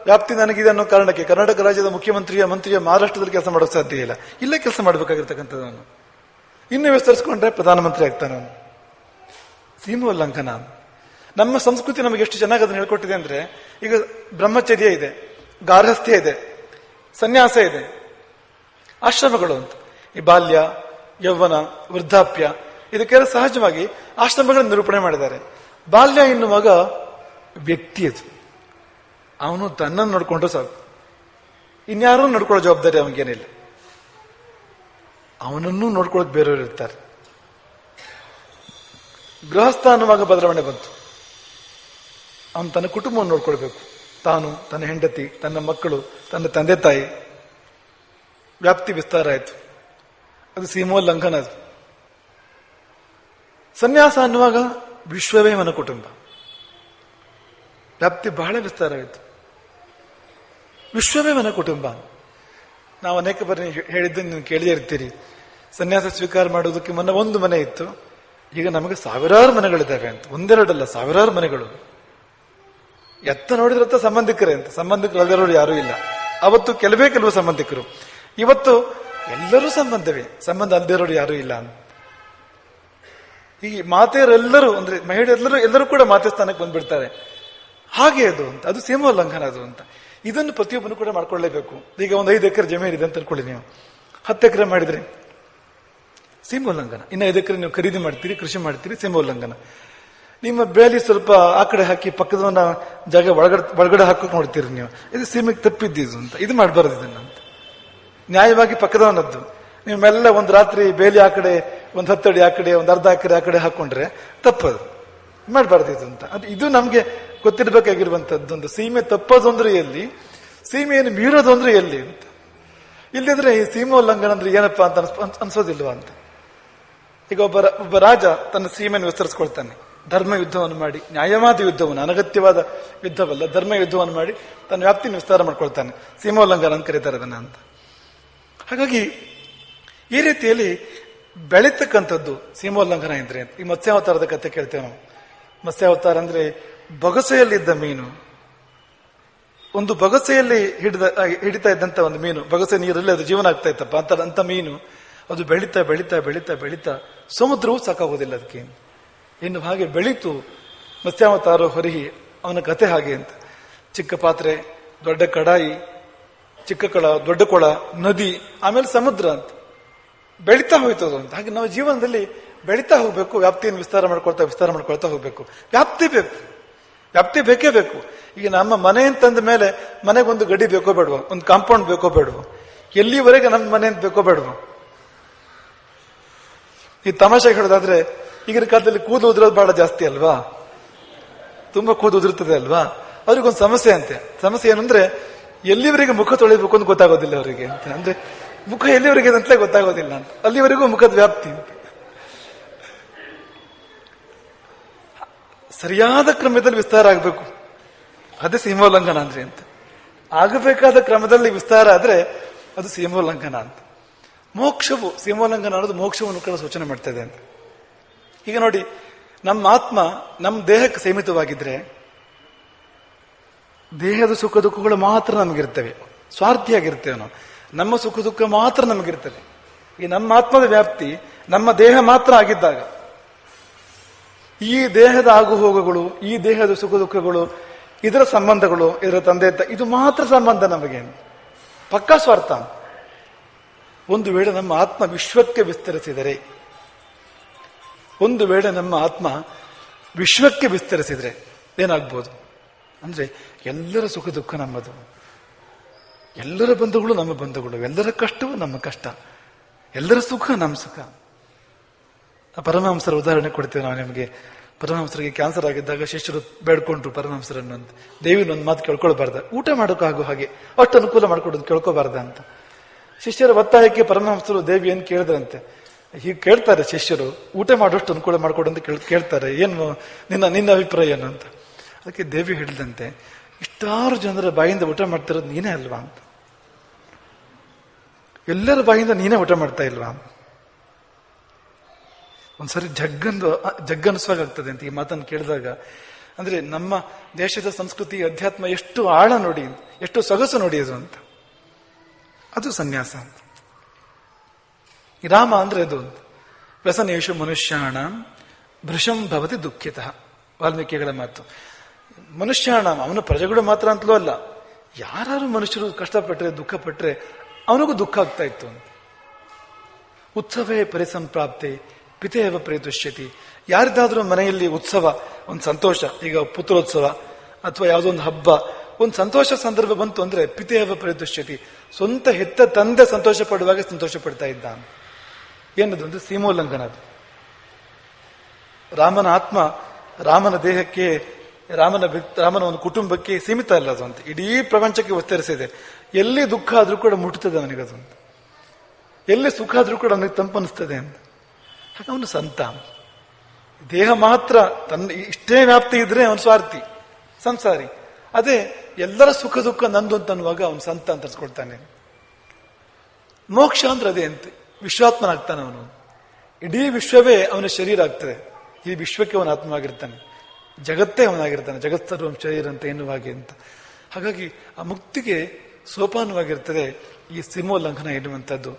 ವ್ಯಾಪ್ತಿ ನನಗಿದೆ ಅನ್ನೋ ಕಾರಣಕ್ಕೆ ಕರ್ನಾಟಕ ರಾಜ್ಯದ ಮುಖ್ಯಮಂತ್ರಿಯ, ಮಂತ್ರಿಯ ಮಹಾರಾಷ್ಟ್ರದಲ್ಲಿ ಕೆಲಸ ಮಾಡೋ ಸಾಧ್ಯ ಇಲ್ಲ. ಇಲ್ಲೇ ಕೆಲಸ ಮಾಡಬೇಕಾಗಿರ್ತಕ್ಕಂಥದ್ದು ಇನ್ನು ವಿಸ್ತರಿಸ್ಕೊಂಡ್ರೆ ಪ್ರಧಾನಮಂತ್ರಿ ಆಗ್ತಾನೆ ನಾನು ಸೀಮು ಉಲ್ಲಂಘನ ನಮ್ಮ ಸಂಸ್ಕೃತಿ ನಮಗೆ ಎಷ್ಟು ಚೆನ್ನಾಗಿ ಅದನ್ನು ಹೇಳ್ಕೊಟ್ಟಿದೆ ಅಂದ್ರೆ, ಈಗ ಬ್ರಹ್ಮಚರ್ಯ ಇದೆ, ಗಾರ್ಹಸ್ಥ್ಯ ಇದೆ, ಸನ್ಯಾಸ ಇದೆ, ಆಶ್ರಮಗಳು ಅಂತ. ಈ ಬಾಲ್ಯ ಯೌವನ ವೃದ್ಧಾಪ್ಯ, ಇದಕ್ಕೆಲ್ಲ ಸಹಜವಾಗಿ ಆಶ್ರಮಗಳನ್ನು ನಿರೂಪಣೆ ಮಾಡಿದ್ದಾರೆ. ಬಾಲ್ಯ ಎನ್ನುವಾಗ ವ್ಯಕ್ತಿ ಅದು. ಅವನು ತನ್ನನ್ನು ನೋಡ್ಕೊಂಡ್ರೆ ಸಾಕು. ಇನ್ಯಾರೂ ನೋಡ್ಕೊಳ್ಳೋ ಜವಾಬ್ದಾರಿ ಅವನಿಗೇನಿಲ್ಲ. ಅವನನ್ನು ನೋಡ್ಕೊಳ್ಳೋದು ಬೇರೆಯವರು ಇರ್ತಾರೆ. ಗೃಹಸ್ಥ ಅನ್ನುವಾಗ ಬದಲಾವಣೆ ಬಂತು. ಅವನು ತನ್ನ ಕುಟುಂಬವನ್ನು ನೋಡ್ಕೊಳ್ಬೇಕು. ತಾನು ತನ್ನ ಹೆಂಡತಿ, ತನ್ನ ಮಕ್ಕಳು, ತನ್ನ ತಂದೆ ತಾಯಿ. ವ್ಯಾಪ್ತಿ ವಿಸ್ತಾರ ಆಯಿತು. ಅದು ಸೀಮೋಲ್ಲಂಘನ ಅದು. ಸನ್ಯಾಸ ಅನ್ನುವಾಗ ವಿಶ್ವವೇ ಮನ ಕುಟುಂಬ ವ್ಯಾಪ್ತಿ ಬಹಳ ವಿಸ್ತಾರವಾಯಿತು ವಿಶ್ವವೇ ಮನ ಕುಟುಂಬ. ನಾವು ಅನೇಕ ಬಾರಿ ಹೇಳಿದ್ದನ್ನು ನೀವು ಕೇಳದೇ ಇರ್ತೀರಿ. ಸನ್ಯಾಸ ಸ್ವೀಕಾರ ಮಾಡುವುದಕ್ಕೆ ಮೊನ್ನೆ ಒಂದು ಮನೆ ಇತ್ತು. ಈಗ ನಮಗೆ ಸಾವಿರಾರು ಮನೆಗಳಿದ್ದಾವೆ ಅಂತ. ಒಂದೆರಡಲ್ಲ, ಸಾವಿರಾರು ಮನೆಗಳು. ಎತ್ತ ನೋಡಿದ್ರತ್ತ ಸಂಬಂಧಿಕರೇ ಅಂತ. ಸಂಬಂಧಿಕರು ಅಲ್ಲದಿರೋರು ಯಾರೂ ಇಲ್ಲ. ಅವತ್ತು ಕೆಲವೇ ಕೆಲವು ಸಂಬಂಧಿಕರು. ಇವತ್ತು ಎಲ್ಲರೂ ಸಂಬಂಧವೇ. ಸಂಬಂಧ ಅಲ್ದಿರೋರು ಯಾರೂ ಇಲ್ಲ ಅಂತ. ಈ ಮಾತೆಯರೆಲ್ಲರೂ, ಅಂದ್ರೆ ಮಹಿಳೆಯರೆಲ್ಲರೂ ಎಲ್ಲರೂ ಕೂಡ ಮಾತೆ ಸ್ಥಾನಕ್ಕೆ ಬಂದ್ಬಿಡ್ತಾರೆ. ಹಾಗೆ ಅದು ಅಂತ. ಅದು ಸೀಮೋಲ್ಲಂಘನ ಅದು ಅಂತ. ಇದನ್ನು ಪ್ರತಿಯೊಬ್ಬನು ಕೂಡ ಮಾಡ್ಕೊಳ್ಳೇಬೇಕು. ಈಗ ಒಂದು ಐದು ಎಕರೆ ಜಮೀನು ಇದೆ ಅಂತ ಅನ್ಕೊಳ್ಳಿ ನೀವು. ಹತ್ತು ಎಕರೆ ಮಾಡಿದ್ರಿ ಸೀಮೋಲ್ಲಂಘನ ಇನ್ನು ಐದು ಎಕರೆ ನೀವು ಖರೀದಿ ಮಾಡ್ತೀರಿ, ಕೃಷಿ ಮಾಡ್ತೀರಿ ಸೀಮೋಲ್ಲಂಘನ ನಿಮ್ಮ ಬೇಲಿ ಸ್ವಲ್ಪ ಆ ಕಡೆ ಹಾಕಿ ಪಕ್ಕದವನ್ನ ಜಾಗ ಒಳಗಡೆ ಒಳಗಡೆ ಹಾಕೋಕೆ ನೋಡ್ತೀರಿ ನೀವು. ಇದು ಸೀಮೆಗೆ ಇದು ಅಂತ. ಇದು ಮಾಡಬಾರ್ದು ಇದನ್ನ ಅಂತ. ನ್ಯಾಯವಾಗಿ ಪಕ್ಕದವನದ್ದು. ನಿಮ್ಮೆಲ್ಲ ಮೆಲ್ಲ ಒಂದು ರಾತ್ರಿ ಬೇಲಿ ಆ ಕಡೆ, ಒಂದು ಹತ್ತಡಿ ಆ ಕಡೆ, ಒಂದು ಅರ್ಧ ಎಕರೆ ಆ ಕಡೆ ಹಾಕೊಂಡ್ರೆ ತಪ್ಪದು. ಮಾಡಬಾರ್ದು ಇದು ಅಂತ. ಅದು ಇದು ನಮ್ಗೆ ಗೊತ್ತಿರಬೇಕಾಗಿರುವಂತದ್ದು ಒಂದು ಸೀಮೆ ತಪ್ಪೋದು ಅಂದ್ರೆ ಎಲ್ಲಿ ಸೀಮೆಯನ್ನು ಮೀರೋದೊಂದ್ರೆ ಎಲ್ಲಿ ಅಂತ. ಇಲ್ಲದಿದ್ರೆ ಈ ಸೀಮೋಲ್ಲಂಘನ ಅಂದ್ರೆ ಏನಪ್ಪಾ ಅಂತ ಅನ್ಸ್- ಅನ್ಸೋದಿಲ್ವಾ ಅಂತ. ಈಗ ಒಬ್ಬ ಒಬ್ಬ ರಾಜ ತನ್ನ ಸೀಮೆಯನ್ನು ವಿಸ್ತರಿಸ್ಕೊಳ್ತಾನೆ. ಧರ್ಮ ಯುದ್ಧವನ್ನು ಮಾಡಿ, ನ್ಯಾಯವಾದ ಯುದ್ಧವನ್ನು, ಅನಗತ್ಯವಾದ ಯುದ್ಧವಲ್ಲ, ಧರ್ಮ ಯುದ್ಧವನ್ನು ಮಾಡಿ ತನ್ನ ವ್ಯಾಪ್ತಿಯನ್ನು ವಿಸ್ತಾರ ಮಾಡ್ಕೊಳ್ತಾನೆ. ಸೀಮೋಲ್ಲಂಘನ ಅಂತ ಕರೀತಾರೆ ಅದನ್ನ ಅಂತ. ಹಾಗಾಗಿ ಈ ರೀತಿಯಲ್ಲಿ ಬೆಳೀತಕ್ಕಂಥದ್ದು ಸೀಮೋಲ್ಲಂಘನ ಎಂದ್ರೆ. ಈ ಮತ್ಸ್ಯಾವತಾರದ ಕಥೆ ಕೇಳ್ತೇವೆ ನಾವು. ಮತ್ಸ್ಯಾವತಾರ ಅಂದ್ರೆ ಬೊಗಸೆಯಲ್ಲಿದ್ದ ಮೀನು. ಒಂದು ಬೊಗಸೆಯಲ್ಲಿ ಹಿಡಿದ, ಹಿಡಿತಾ ಇದ್ದಂತ ಒಂದು ಮೀನು. ಬೊಗಸೆ ನೀರಲ್ಲಿ ಅದು ಜೀವನ ಆಗ್ತಾ ಇತ್ತಪ್ಪ. ಅಂತ ಅಂತ ಮೀನು. ಅದು ಬೆಳೀತಾ ಬೆಳೀತಾ ಬೆಳೀತಾ ಬೆಳೀತಾ ಸಮುದ್ರವೂ ಸಾಕಾಗೋದಿಲ್ಲ ಅದಕ್ಕೆ. ಇನ್ನು ಹಾಗೆ ಬೆಳೀತು. ಮತ್ಸ್ಯಾವತಾರೋ ಹೊರಹಿ ಅವನ ಕತೆ ಹಾಗೆ ಅಂತ. ಚಿಕ್ಕ ಪಾತ್ರೆ, ದೊಡ್ಡ ಕಡಾಯಿ, ಚಿಕ್ಕ ಕೊಳ, ದೊಡ್ಡ ಕೊಳ, ನದಿ, ಆಮೇಲೆ ಸಮುದ್ರ ಅಂತ. ಬೆಳೀತಾ ಹೋಯ್ತು ಅದು ಅಂತ. ಹಾಗೆ ನಾವು ಜೀವನದಲ್ಲಿ ಬೆಳೀತಾ ಹೋಗ್ಬೇಕು. ವ್ಯಾಪ್ತಿಯನ್ನು ವಿಸ್ತಾರ ಮಾಡ್ಕೊಳ್ತಾ ವಿಸ್ತಾರ ಮಾಡ್ಕೊಳ್ತಾ ಹೋಗ್ಬೇಕು. ವ್ಯಾಪ್ತಿ ಬೇಕು. ವ್ಯಾಪ್ತಿ ಬೇಕೇ ಬೇಕು. ಈಗ ನಮ್ಮ ಮನೆ ಅಂತಂದ ಮೇಲೆ ಮನೆಗೆ ಒಂದು ಗಡಿ ಬೇಕೋ ಬೇಡವ? ಒಂದು ಕಾಂಪೌಂಡ್ ಬೇಕೋ ಬೇಡುವ? ಎಲ್ಲಿವರೆಗೆ ನಮ್ಮ ಮನೆ ಅಂತ ಬೇಕೋ ಬೇಡುವ? ಈ ತಮಾಷೆ ಹೇಳೋದಾದ್ರೆ, ಈಗಿನ ಕಾಲದಲ್ಲಿ ಕೂದಲು ಉದುರೋದು ಬಹಳ ಜಾಸ್ತಿ ಅಲ್ವಾ? ತುಂಬಾ ಕೂದಲು ಉದುರುತ್ತದೆ ಅಲ್ವಾ? ಅವ್ರಿಗೊಂದು ಸಮಸ್ಯೆ ಅಂತೆ. ಸಮಸ್ಯೆ ಏನಂದ್ರೆ, ಎಲ್ಲಿವರೆಗೆ ಮುಖ ತೊಳಿಬೇಕು ಅಂತ ಗೊತ್ತಾಗೋದಿಲ್ಲ ಅವರಿಗೆ ಅಂತ. ಅಂದ್ರೆ ಮುಖ ಎಲ್ಲಿವರೆಗೆ ಅಂತಲೇ ಗೊತ್ತಾಗೋದಿಲ್ಲ ಅಂತ. ಅಲ್ಲಿವರೆಗೂ ಮುಖದ ವ್ಯಾಪ್ತಿ ಅಂತ. ಸರಿಯಾದ ಕ್ರಮದಲ್ಲಿ ವಿಸ್ತಾರ ಆಗಬೇಕು. ಅದೇ ಸೀಮೋಲ್ಲಂಘನ ಅಂದ್ರೆ ಅಂತ. ಆಗಬೇಕಾದ ಕ್ರಮದಲ್ಲಿ ವಿಸ್ತಾರ ಆದ್ರೆ ಅದು ಸೀಮೋಲ್ಲಂಘನ ಅಂತ. ಮೋಕ್ಷವು ಸೀಮೋಲ್ಲಂಘನ ಅನ್ನೋದು ಮೋಕ್ಷವನ್ನು ಕೂಡ ಸೂಚನೆ ಮಾಡ್ತದೆ ಅಂತ. ಈಗ ನೋಡಿ, ನಮ್ಮ ಆತ್ಮ ನಮ್ಮ ದೇಹಕ್ಕೆ ಸೀಮಿತವಾಗಿದ್ರೆ ದೇಹದ ಸುಖ ದುಃಖಗಳು ಮಾತ್ರ ನಮಗಿರ್ತವೆ. ಸ್ವಾರ್ಥಿಯಾಗಿರ್ತೇವೆ ನಾವು ನಮ್ಮ ಸುಖ ದುಃಖ ಮಾತ್ರ ನಮಗಿರ್ತದೆ. ಈ ನಮ್ಮ ಆತ್ಮದ ವ್ಯಾಪ್ತಿ, ನಮ್ಮ ದೇಹ ಮಾತ್ರ ಆಗಿದ್ದಾಗ ಈ ದೇಹದ ಆಗುಹೋಗುಗಳು, ಈ ದೇಹದ ಸುಖ ದುಃಖಗಳು ಇದರ ಸಂಬಂಧಗಳು, ಇದರ ತಂದೆ ಇದು ಮಾತ್ರ ಸಂಬಂಧ ನಮಗೆ ಪಕ್ಕಾ ಸ್ವಾರ್ಥ. ಒಂದು ವೇಳೆ ನಮ್ಮ ಆತ್ಮ ವಿಶ್ವಕ್ಕೆ ವಿಸ್ತರಿಸಿದರೆ, ಒಂದು ವೇಳೆ ನಮ್ಮ ಆತ್ಮ ವಿಶ್ವಕ್ಕೆ ವಿಸ್ತರಿಸಿದರೆ ಏನಾಗ್ಬೋದು? ಅಂದ್ರೆ ಎಲ್ಲರ ಸುಖ ದುಃಖ ನಮ್ಮದು. ಎಲ್ಲರ ಬಂಧುಗಳು ನಮ್ಮ ಬಂಧುಗಳು. ಎಲ್ಲರ ಕಷ್ಟವೂ ನಮ್ಮ ಕಷ್ಟ. ಎಲ್ಲರ ಸುಖ ನಮ್ಮ ಸುಖ. ಪರಮಹಂಸರ ಉದಾಹರಣೆ ಕೊಡ್ತೇವೆ ನಾವು ನಿಮಗೆ. ಪರಮಹಂಸರಿಗೆ ಕ್ಯಾನ್ಸರ್ ಆಗಿದ್ದಾಗ ಶಿಷ್ಯರು ಬೇಡ್ಕೊಂಡ್ರು ಪರಮಹಂಸರನ್ನು ಅಂತ. ದೇವಿನ ಒಂದು ಮಾತು ಕೇಳ್ಕೊಳ್ಬಾರ್ದ. ಊಟ ಮಾಡೋಕ್ಕಾಗೋ ಹಾಗೆ. ಅಷ್ಟು ಅನುಕೂಲ ಮಾಡ್ಕೊಡೋದು ಕೇಳ್ಕೋಬಾರ್ದ ಅಂತ. ಶಿಷ್ಯರ ಒತ್ತಾಯಕ್ಕೆ ಪರಮಹಂಸರು ದೇವಿ ಏನು ಕೇಳಿದ್ರಂತೆ? ಹೀಗೆ ಕೇಳ್ತಾರೆ ಶಿಷ್ಯರು, ಊಟ ಮಾಡೋಷ್ಟು ಅನುಕೂಲ ಮಾಡ್ಕೊಡು ಅಂತ ಕೇಳ್- ಕೇಳ್ತಾರೆ. ಏನು ನಿನ್ನ ನಿನ್ನ ಅಭಿಪ್ರಾಯ ಏನು ಅಂತ. ಅದಕ್ಕೆ ದೇವಿ ಹೇಳಿದಂತೆ, ಇಷ್ಟಾರು ಜನರ ಬಾಯಿಂದ ಊಟ ಮಾಡ್ತಿರೋದು ನೀನೇ ಅಲ್ವಾ ಅಂತ. ಎಲ್ಲರ ಬಾಯಿಂದ ನೀನೇ ಊಟ ಮಾಡ್ತಾ ಇಲ್ವಾ ಒಂದ್ಸರಿ ಜಗ್ಗಂದು ಆಗ್ತದೆ ಅಂತ ಈ ಮಾತನ್ನು ಕೇಳಿದಾಗ. ಅಂದ್ರೆ ನಮ್ಮ ದೇಶದ ಸಂಸ್ಕೃತಿ, ಅಧ್ಯಾತ್ಮ ಎಷ್ಟು ಆಳ ನೋಡಿ, ಎಷ್ಟು ಸೊಗಸು ನೋಡಿ ಅದು ಅಂತ. ಅದು ಸನ್ಯಾಸ ಅಂತ. ರಾಮ ಅಂದ್ರೆ ಅದು ಅಂತ. ವ್ಯಸನೇಶು ಮನುಷ್ಯಾಣ ಭೃಶಂ ಭವತಿ ದುಃಖಿತ. ವಾಲ್ಮೀಕಿಗಳ ಮಾತು. ಮನುಷ್ಯಾಣ, ಅವನ ಪ್ರಜೆಗಳು ಮಾತ್ರ ಅಂತಲೂ ಅಲ್ಲ. ಯಾರು ಮನುಷ್ಯರು ಕಷ್ಟಪಟ್ಟರೆ ದುಃಖ ಪಟ್ಟರೆ ಅವನಿಗೂ ದುಃಖ ಆಗ್ತಾ ಇತ್ತು ಅಂತ. ಉತ್ಸವೇ ಪರಿಸಂಪ್ರಾಪ್ತಿ ಪಿತೇವ ಪ್ರೇತುಷ್ಯತಿ ಯಾರಿದ್ದಾದ್ರೂ ಮನೆಯಲ್ಲಿ ಉತ್ಸವ, ಒಂದು ಸಂತೋಷ, ಈಗ ಪುತ್ರೋತ್ಸವ ಅಥವಾ ಯಾವುದೋ ಒಂದು ಹಬ್ಬ, ಒಂದು ಸಂತೋಷ ಸಂದರ್ಭ ಬಂತು ಅಂದ್ರೆ ಪಿತೇವ ಪ್ರೇತುಷ್ಯತಿ ಸ್ವಂತ ಹೆತ್ತ ತಂದೆ ಸಂತೋಷ ಪಡುವಾಗ ಸಂತೋಷ ಪಡ್ತಾ ಇದ್ದ ಏನದು ಅಂದ್ರೆ ಸೀಮೋಲ್ಲಂಘನ ಅದು. ರಾಮನ ಆತ್ಮ, ರಾಮನ ದೇಹಕ್ಕೆ, ರಾಮನ ರಾಮನ ಒಂದು ಕುಟುಂಬಕ್ಕೆ ಸೀಮಿತ ಅಲ್ಲ ಅದು ಅಂತ. ಇಡೀ ಪ್ರಪಂಚಕ್ಕೆ ವಿಸ್ತರಿಸಿದೆ. ಎಲ್ಲಿ ದುಃಖ ಆದ್ರೂ ಕೂಡ ಮುಟ್ಟುತ್ತದೆ ಅವನಿಗೆ ಅದು ಅಂತ. ಎಲ್ಲಿ ಸುಖ ಆದ್ರೂ ಕೂಡ ಅವನಿಗೆ ತಂಪನಿಸ್ತದೆ ಅಂತ. ಅವನು ಸಂತ. ದೇಹ ಮಾತ್ರ ತನ್ನ ಇಷ್ಟೇ ವ್ಯಾಪ್ತಿ ಇದ್ರೆ ಅವನು ಸ್ವಾರ್ಥಿ, ಸಂಸಾರಿ. ಅದೇ ಎಲ್ಲರ ಸುಖ ದುಃಖ ನಂದು ಅಂತ ಅನ್ನುವಾಗ ಅವನು ಸಂತ ಅಂತ ಅನ್ಸ್ಕೊಳ್ತಾನೆ. ಮೋಕ್ಷ ಅಂದ್ರೆ ಅದೇ ಅಂತೆ. ವಿಶ್ವಾತ್ಮನಾಗ್ತಾನೆ ಅವನು. ಇಡೀ ವಿಶ್ವವೇ ಅವನ ಶರೀರ ಆಗ್ತದೆ. ಈ ವಿಶ್ವಕ್ಕೆ ಅವನ ಆತ್ಮವಾಗಿರ್ತಾನೆ. ಜಗತ್ತೇ ಅವನಾಗಿರ್ತಾನೆ. ಜಗತ್ತರು ಶರೀರ ಅಂತ ಎನ್ನುವ ಹಾಗೆ ಅಂತ. ಹಾಗಾಗಿ ಆ ಮುಕ್ತಿಗೆ ಸೋಪಾನವಾಗಿರ್ತದೆ ಈ ಸಿಮೋಲ್ಲಂಘನ ಎನ್ನುವಂಥದ್ದು.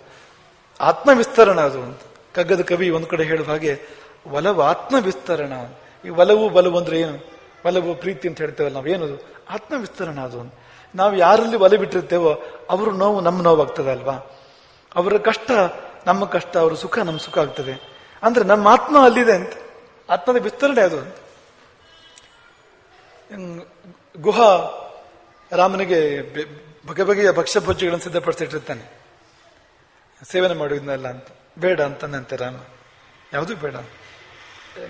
ಆತ್ಮವಿಸ್ತರಣ ಅದು ಅಂತ. ಕಗ್ಗದ ಕವಿ ಒಂದು ಕಡೆ ಹೇಳುವ ಹಾಗೆ ಒಲವು ಆತ್ಮವಿಸ್ತರಣ. ಈ ಒಲವು ಬಲವು ಅಂದ್ರೆ ಏನು? ಒಲವು ಪ್ರೀತಿ ಅಂತ ಹೇಳ್ತೇವಲ್ಲ ನಾವು. ಏನದು ಆತ್ಮವಿಸ್ತರಣ ಅದು. ನಾವು ಯಾರಲ್ಲಿ ಒಲೆ ಬಿಟ್ಟಿರ್ತೇವೋ, ಅವರು ನೋವು ನಮ್ಮ ನೋವಾಗ್ತದೆ ಅಲ್ವಾ? ಅವರ ಕಷ್ಟ ನಮ್ಮ ಕಷ್ಟ, ಅವರ ಸುಖ ನಮ್ಮ ಸುಖ ಆಗ್ತದೆ. ಅಂದ್ರೆ ನಮ್ಮ ಆತ್ಮ ಅಲ್ಲಿದೆ ಅಂತ. ಆತ್ಮದ ವಿಸ್ತರಣೆ ಅದು. ಗುಹ ರಾಮನಿಗೆ ಬಗೆ ಬಗೆಯ ಭಕ್ಷ್ಯ ಭೋಜ್ಯಗಳನ್ನು ಸಿದ್ಧಪಡಿಸಿಟ್ಟಿರ್ತಾನೆ. ಸೇವನೆ ಮಾಡುವುದನ್ನೆಲ್ಲ ಅಂತ. ಬೇಡ ಅಂತಂದಂತೆ ರಾಮ ಯಾವುದು ಬೇಡ.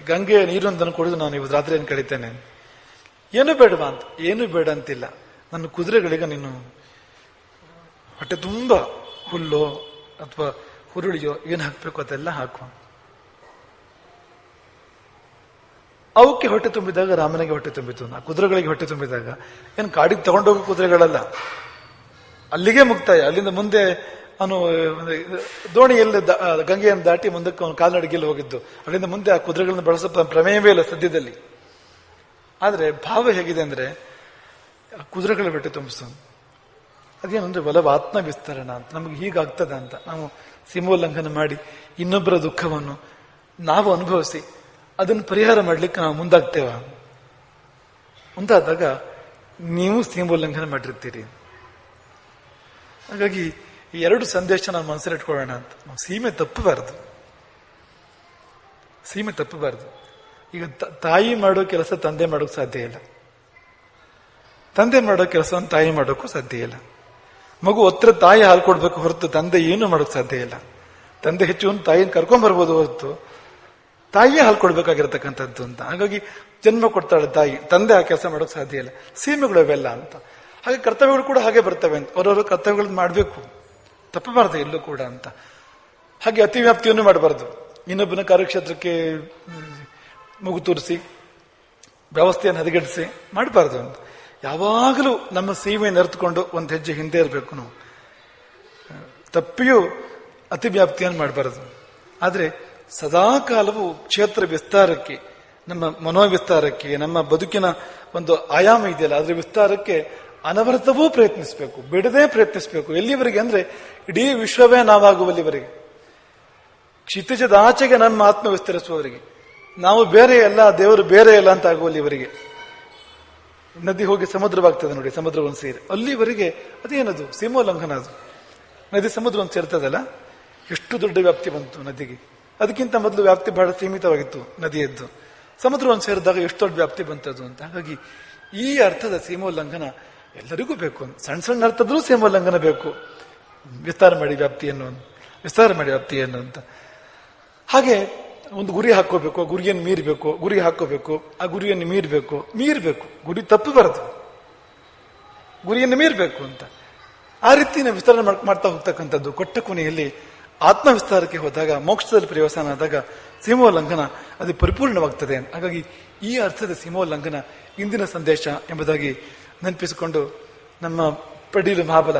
ಗಂಗೆ ನೀರೊಂದನ್ನು ಕುಡಿದು ನಾನು ಇವತ್ತು ಏನು ಕಳೀತೇನೆ ಏನು ಬೇಡವಾ ಅಂತ. ಏನು ಬೇಡ ಅಂತಿಲ್ಲ. ನನ್ನ ಕುದುರೆಗಳಿಗೆ ನೀನು ಹೊಟ್ಟೆ ತುಂಬ ಹುಲ್ಲೋ ಅಥವಾ ಹುರುಳಿಯೋ ಏನು ಹಾಕ್ಬೇಕು ಅದೆಲ್ಲ ಹಾಕುವ ಅವಕ್ಕೆ ಹೊಟ್ಟೆ ತುಂಬಿದಾಗ ರಾಮನಿಗೆ ಹೊಟ್ಟೆ ತುಂಬಿತು. ಆ ಕುದುರೆಗಳಿಗೆ ಹೊಟ್ಟೆ ತುಂಬಿದಾಗ. ಏನು ಕಾಡಿಗೆ ತಗೊಂಡೋಗೋ ಕುದುರೆಗಳಲ್ಲ. ಅಲ್ಲಿಗೆ ಮುಕ್ತಾಯ. ಅಲ್ಲಿಂದ ಮುಂದೆ ಅವನು ದೋಣಿಯಲ್ಲಿ ಗಂಗೆಯನ್ನು ದಾಟಿ ಮುಂದಕ್ಕೆ ಅವನು ಕಾಲ್ನಡಿಗೆಯಲ್ಲಿ ಹೋಗಿದ್ದು. ಅದರಿಂದ ಮುಂದೆ ಆ ಕುದುರೆಗಳನ್ನು ಬಳಸೋ ಪ್ರಮೇಯವೇ ಇಲ್ಲ ಸದ್ಯದಲ್ಲಿ. ಆದರೆ ಭಾವ ಹೇಗಿದೆ ಅಂದರೆ ಕುದುರೆಗಳ ಬೆಟ್ಟು ತುಂಬಿಸ್ತಾನೆ ಅದೇನಂದ್ರೆ ಒಲವ ಆತ್ಮ ವಿಸ್ತರಣ ಅಂತ. ನಮಗೆ ಹೀಗಾಗ್ತದೆ ಅಂತ. ನಾವು ಸೀಮೋಲ್ಲಂಘನ ಮಾಡಿ ಇನ್ನೊಬ್ಬರ ದುಃಖವನ್ನು ನಾವು ಅನುಭವಿಸಿ ಅದನ್ನು ಪರಿಹಾರ ಮಾಡ್ಲಿಕ್ಕೆ ನಾವು ಮುಂದಾಗ್ತೇವ. ಮುಂದಾದಾಗ ನೀವು ಸೀಮೋಲ್ಲಂಘನ ಮಾಡಿರ್ತೀರಿ. ಹಾಗಾಗಿ ಈ ಎರಡು ಸಂದೇಶ ನಾವು ಮನಸ್ಸಲ್ಲಿಟ್ಕೊಳ್ಳೋಣ ಅಂತ. ನಾವು ಸೀಮೆ ತಪ್ಪಬಾರ್ದು. ಸೀಮೆ ತಪ್ಪಬಾರ್ದು. ಈಗ ತಾಯಿ ಮಾಡೋ ಕೆಲಸ ತಂದೆ ಮಾಡೋಕೆ ಸಾಧ್ಯ ಇಲ್ಲ. ತಂದೆ ಮಾಡೋ ಕೆಲಸವನ್ನು ತಾಯಿ ಮಾಡೋಕ್ಕೂ ಸಾಧ್ಯ ಇಲ್ಲ. ಮಗು ಹತ್ರ ತಾಯಿ ಹಾಲು ಕೊಡ್ಬೇಕು ಹೊರತು ತಂದೆ ಏನು ಮಾಡೋಕೆ ಸಾಧ್ಯ ಇಲ್ಲ. ತಂದೆ ಹೆಚ್ಚು ತಾಯಿನ ಕರ್ಕೊಂಡ್ ಬರ್ಬೋದು ಹೊರತು ತಾಯಿಯೇ ಹಾಲು ಕೊಡ್ಬೇಕಾಗಿರ್ತಕ್ಕಂಥದ್ದು ಅಂತ. ಹಾಗಾಗಿ ಜನ್ಮ ಕೊಡ್ತಾಳೆ ತಾಯಿ, ತಂದೆ ಆ ಕೆಲಸ ಮಾಡೋಕೆ ಸಾಧ್ಯ ಇಲ್ಲ. ಸೀಮೆಗಳು ಅವೆಲ್ಲ ಅಂತ. ಹಾಗೆ ಕರ್ತವ್ಯಗಳು ಕೂಡ ಹಾಗೆ ಬರ್ತವೆ ಅಂತ. ಅವರವರು ಕರ್ತವ್ಯಗಳನ್ನ ಮಾಡಬೇಕು. ತಪ್ಪಬಾರದು ಎಲ್ಲೂ ಕೂಡ ಅಂತ. ಹಾಗೆ ಅತಿವ್ಯಾಪ್ತಿಯನ್ನು ಮಾಡಬಾರ್ದು. ಇನ್ನೊಬ್ಬನ ಕಾರ್ಯಕ್ಷೇತ್ರಕ್ಕೆ ಮುಗು ತೋರಿಸಿ, ವ್ಯವಸ್ಥೆಯನ್ನು ಹದಗೆಡಿಸಿ ಮಾಡಬಾರ್ದು ಅಂತ. ಯಾವಾಗಲೂ ನಮ್ಮ ಸೀಮೆಯನ್ನು ಅರಿತುಕೊಂಡು ಒಂದು ಹೆಜ್ಜೆ ಹಿಂದೆ ಇರಬೇಕು ನಾವು. ತಪ್ಪಿಯೂ ಅತಿ ವ್ಯಾಪ್ತಿಯನ್ನು ಮಾಡಬಾರದು. ಆದರೆ ಸದಾಕಾಲವು ಕ್ಷೇತ್ರ ವಿಸ್ತಾರಕ್ಕೆ, ನಮ್ಮ ಮನೋವಿಸ್ತಾರಕ್ಕೆ, ನಮ್ಮ ಬದುಕಿನ ಒಂದು ಆಯಾಮ ಇದೆಯಲ್ಲ, ಅದರ ವಿಸ್ತಾರಕ್ಕೆ ಅನವರತವೂ ಪ್ರಯತ್ನಿಸಬೇಕು, ಬಿಡದೆ ಪ್ರಯತ್ನಿಸಬೇಕು. ಎಲ್ಲಿವರೆಗೆ ಅಂದ್ರೆ, ಇಡೀ ವಿಶ್ವವೇ ನಾವಾಗುವಲ್ಲಿವರೆಗೆ ಕ್ಷಿತಿಜದಾಚೆಗೆ ನಮ್ಮ ಆತ್ಮ ವಿಸ್ತರಿಸುವವರಿಗೆ ನಾವು ಬೇರೆ ಅಲ್ಲ, ದೇವರು ಬೇರೆ ಅಲ್ಲ ಅಂತ ಆಗುವಲ್ಲಿವರೆಗೆ ನದಿ ಹೋಗಿ ಸಮುದ್ರವಾಗ್ತದೆ ನೋಡಿ, ಸಮುದ್ರವನ್ನು ಸೇರಿ. ಅಲ್ಲಿವರೆಗೆ ಅದೇನದು? ಸೀಮೋಲ್ಲಂಘನ ಅದು. ನದಿ ಸಮುದ್ರವನ್ನು ಸೇರ್ತದಲ್ಲ? ಎಷ್ಟು ದೊಡ್ಡ ವ್ಯಾಪ್ತಿ ಬಂತು ನದಿಗೆ. ಅದಕ್ಕಿಂತ ಮೊದಲು ವ್ಯಾಪ್ತಿ ಬಹಳ ಸೀಮಿತವಾಗಿತ್ತು ನದಿಯದ್ದು. ಸಮುದ್ರವನ್ನು ಸೇರಿದಾಗ ಎಷ್ಟು ದೊಡ್ಡ ವ್ಯಾಪ್ತಿ ಬಂತದ್ದು ಅಂತ. ಹಾಗಾಗಿ ಈ ಅರ್ಥದ ಸೀಮೋಲ್ಲಂಘನ ಎಲ್ಲರಿಗೂ ಬೇಕು. ಸಣ್ಣ ಸಣ್ಣ ಅರ್ಥದ್ರೂ ಸೀಮೋಲ್ಲಂಘನ ಬೇಕು. ವಿಸ್ತಾರ ಮಾಡಿ ವ್ಯಾಪ್ತಿಯನ್ನು ವಿಸ್ತಾರ ಮಾಡಿ ವ್ಯಾಪ್ತಿಯನ್ನು ಅಂತ. ಹಾಗೆ ಒಂದು ಗುರಿ ಹಾಕೋಬೇಕು ಗುರಿಯನ್ನು ಮೀರಬೇಕು, ಗುರಿ ಹಾಕೋಬೇಕು ಆ ಗುರಿಯನ್ನು ಮೀರಬೇಕು ಮೀರಬೇಕು. ಗುರಿ ತಪ್ಪಬಾರದು ಗುರಿಯನ್ನು ಮೀರಬೇಕು ಅಂತ. ಆ ರೀತಿ ನಾವು ವಿಸ್ತರಣೆ ಮಾಡ್- ಮಾಡ್ತಾ ಹೋಗ್ತಕ್ಕಂಥದ್ದು. ಕೊಟ್ಟ ಕೊನೆಯಲ್ಲಿ ಆತ್ಮ ವಿಸ್ತಾರಕ್ಕೆ ಹೋದಾಗ, ಮೋಕ್ಷದಲ್ಲಿ ಪ್ರವೇಶನ ಆದಾಗ ಸೀಮೋಲ್ಲಂಘನ ಅದು ಪರಿಪೂರ್ಣವಾಗ್ತದೆ. ಹಾಗಾಗಿ ಈ ಅರ್ಥದ ಸೀಮೋಲ್ಲಂಘನ ಇಂದಿನ ಸಂದೇಶ ಎಂಬುದಾಗಿ ನೆನಪಿಸಿಕೊಂಡು ನಮ್ಮ ಪಡೀಲು ಮಹಾಬಲ.